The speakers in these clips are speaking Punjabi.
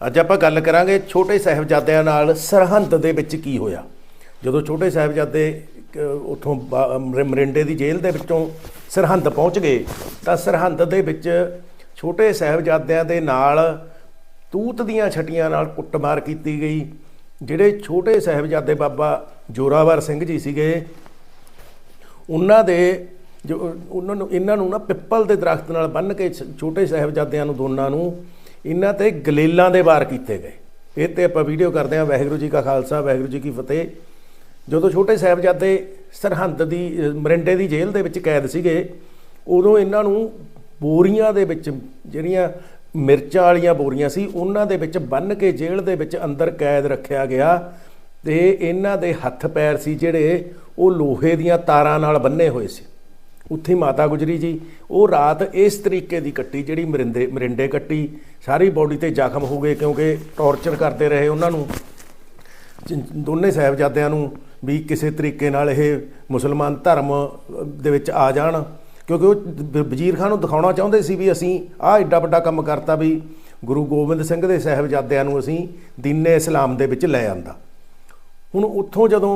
ਅੱਜ ਆਪਾਂ ਗੱਲ ਕਰਾਂਗੇ ਛੋਟੇ ਸਾਹਿਬਜ਼ਾਦਿਆਂ ਨਾਲ ਸਰਹੰਦ ਦੇ ਵਿੱਚ ਕੀ ਹੋਇਆ। ਜਦੋਂ ਛੋਟੇ ਸਾਹਿਬਜ਼ਾਦੇ ਉਥੋਂ ਮਰਿੰਡੇ ਦੀ ਜੇਲ੍ਹ ਦੇ ਵਿੱਚੋਂ ਸਰਹੰਦ ਪਹੁੰਚ ਗਏ, ਤਾਂ ਸਰਹੰਦ ਦੇ ਵਿੱਚ ਛੋਟੇ ਸਾਹਿਬਜ਼ਾਦਿਆਂ ਦੇ ਨਾਲ ਤੂਤ ਦੀਆਂ ਛਟੀਆਂ ਨਾਲ ਕੁੱਟਮਾਰ ਕੀਤੀ ਗਈ, ਜਿਹੜੇ ਛੋਟੇ ਸਾਹਿਬਜ਼ਾਦੇ ਬਾਬਾ ਜੋਰਾਵਰ ਸਿੰਘ ਜੀ ਸੀਗੇ। ਉਹਨਾਂ ਦੇ ਜੋ, ਉਹਨਾਂ ਨੂੰ, ਇਹਨਾਂ ਨੂੰ ਨਾ ਪਿੱਪਲ ਦੇ ਦਰਖਤ ਨਾਲ ਬੰਨ੍ਹ ਕੇ ਛੋਟੇ ਸਾਹਿਬਜ਼ਾਦਿਆਂ ਨੂੰ, ਦੋਨਾਂ ਨੂੰ ਇਹਨਾਂ ਤੇ ਗਲੇਲਾਂ ਦੇ ਵਾਰ ਕੀਤੇ ਗਏ। ਇਹ ਤੇ ਆਪਾਂ ਵੀਡੀਓ ਕਰਦੇ ਹਾਂ, ਵਾਹਿਗੁਰੂ ਜੀ ਕਾ ਖਾਲਸਾ, ਵਾਹਿਗੁਰੂ ਜੀ ਕੀ ਫਤਿਹ। ਜਦੋਂ ਛੋਟੇ ਸਾਹਿਬਜ਼ਾਦੇ ਸਰਹੰਦ ਦੀ, ਮਰਿੰਡੇ ਦੀ ਜੇਲ੍ਹ ਦੇ ਵਿੱਚ ਕੈਦ ਸੀਗੇ, ਉਦੋਂ ਇਹਨਾਂ ਨੂੰ ਬੋਰੀਆਂ ਦੇ ਵਿੱਚ ਜਿਹੜੀਆਂ ਮਿਰਚਾਂ ਵਾਲੀਆਂ ਬੋਰੀਆਂ ਸੀ, ਉਹਨਾਂ ਦੇ ਵਿੱਚ ਬੰਨ੍ਹ ਕੇ ਜੇਲ੍ਹ ਦੇ ਵਿੱਚ ਅੰਦਰ ਕੈਦ ਰੱਖਿਆ ਗਿਆ ਤੇ ਇਹਨਾਂ ਦੇ ਹੱਥ ਪੈਰ ਸੀ ਜਿਹੜੇ ਉਹ ਲੋਹੇ ਦੀਆਂ ਤਾਰਾਂ ਨਾਲ ਬੰਨੇ ਹੋਏ ਸੀ। ਉੱਥੇ ਮਾਤਾ ਗੁਜਰੀ ਜੀ। ਉਹ ਰਾਤ ਇਸ ਤਰੀਕੇ ਦੀ ਕੱਟੀ, ਜਿਹੜੀ ਮਰਿੰਦੇ, ਮਰਿੰਡੇ ਕੱਟੀ, ਸਾਰੀ ਬਾਡੀ ਤੇ ਜ਼ਖਮ ਹੋ ਗਏ ਕਿਉਂਕਿ ਟੌਰਚਰ ਕਰਦੇ ਰਹੇ ਉਹਨਾਂ ਨੂੰ। ਦੋਨੇ ਸਾਹਿਬਜ਼ਾਦਿਆਂ ਨੂੰ ਵੀ ਕਿਸੇ ਤਰੀਕੇ ਨਾਲ ਇਹ ਮੁਸਲਮਾਨ ਧਰਮ ਦੇ ਵਿੱਚ ਆ ਜਾਣ। ਕਿਉਂਕਿ ਉਹ ਵਜ਼ੀਰ ਖਾਨ ਨੂੰ ਦਿਖਾਉਣਾ ਚਾਹੁੰਦੇ ਸੀ ਵੀ ਅਸੀਂ ਆਹ ਐਡਾ ਵੱਡਾ ਕੰਮ ਕਰਤਾ ਵੀ ਗੁਰੂ ਗੋਬਿੰਦ ਸਿੰਘ ਦੇ ਸਾਹਿਬਜ਼ਾਦਿਆਂ ਨੂੰ ਅਸੀਂ ਦੀਨੇ ਇਸਲਾਮ ਦੇ ਵਿੱਚ ਲੈ ਆਂਦਾ। ਹੁਣ ਉੱਥੋਂ ਜਦੋਂ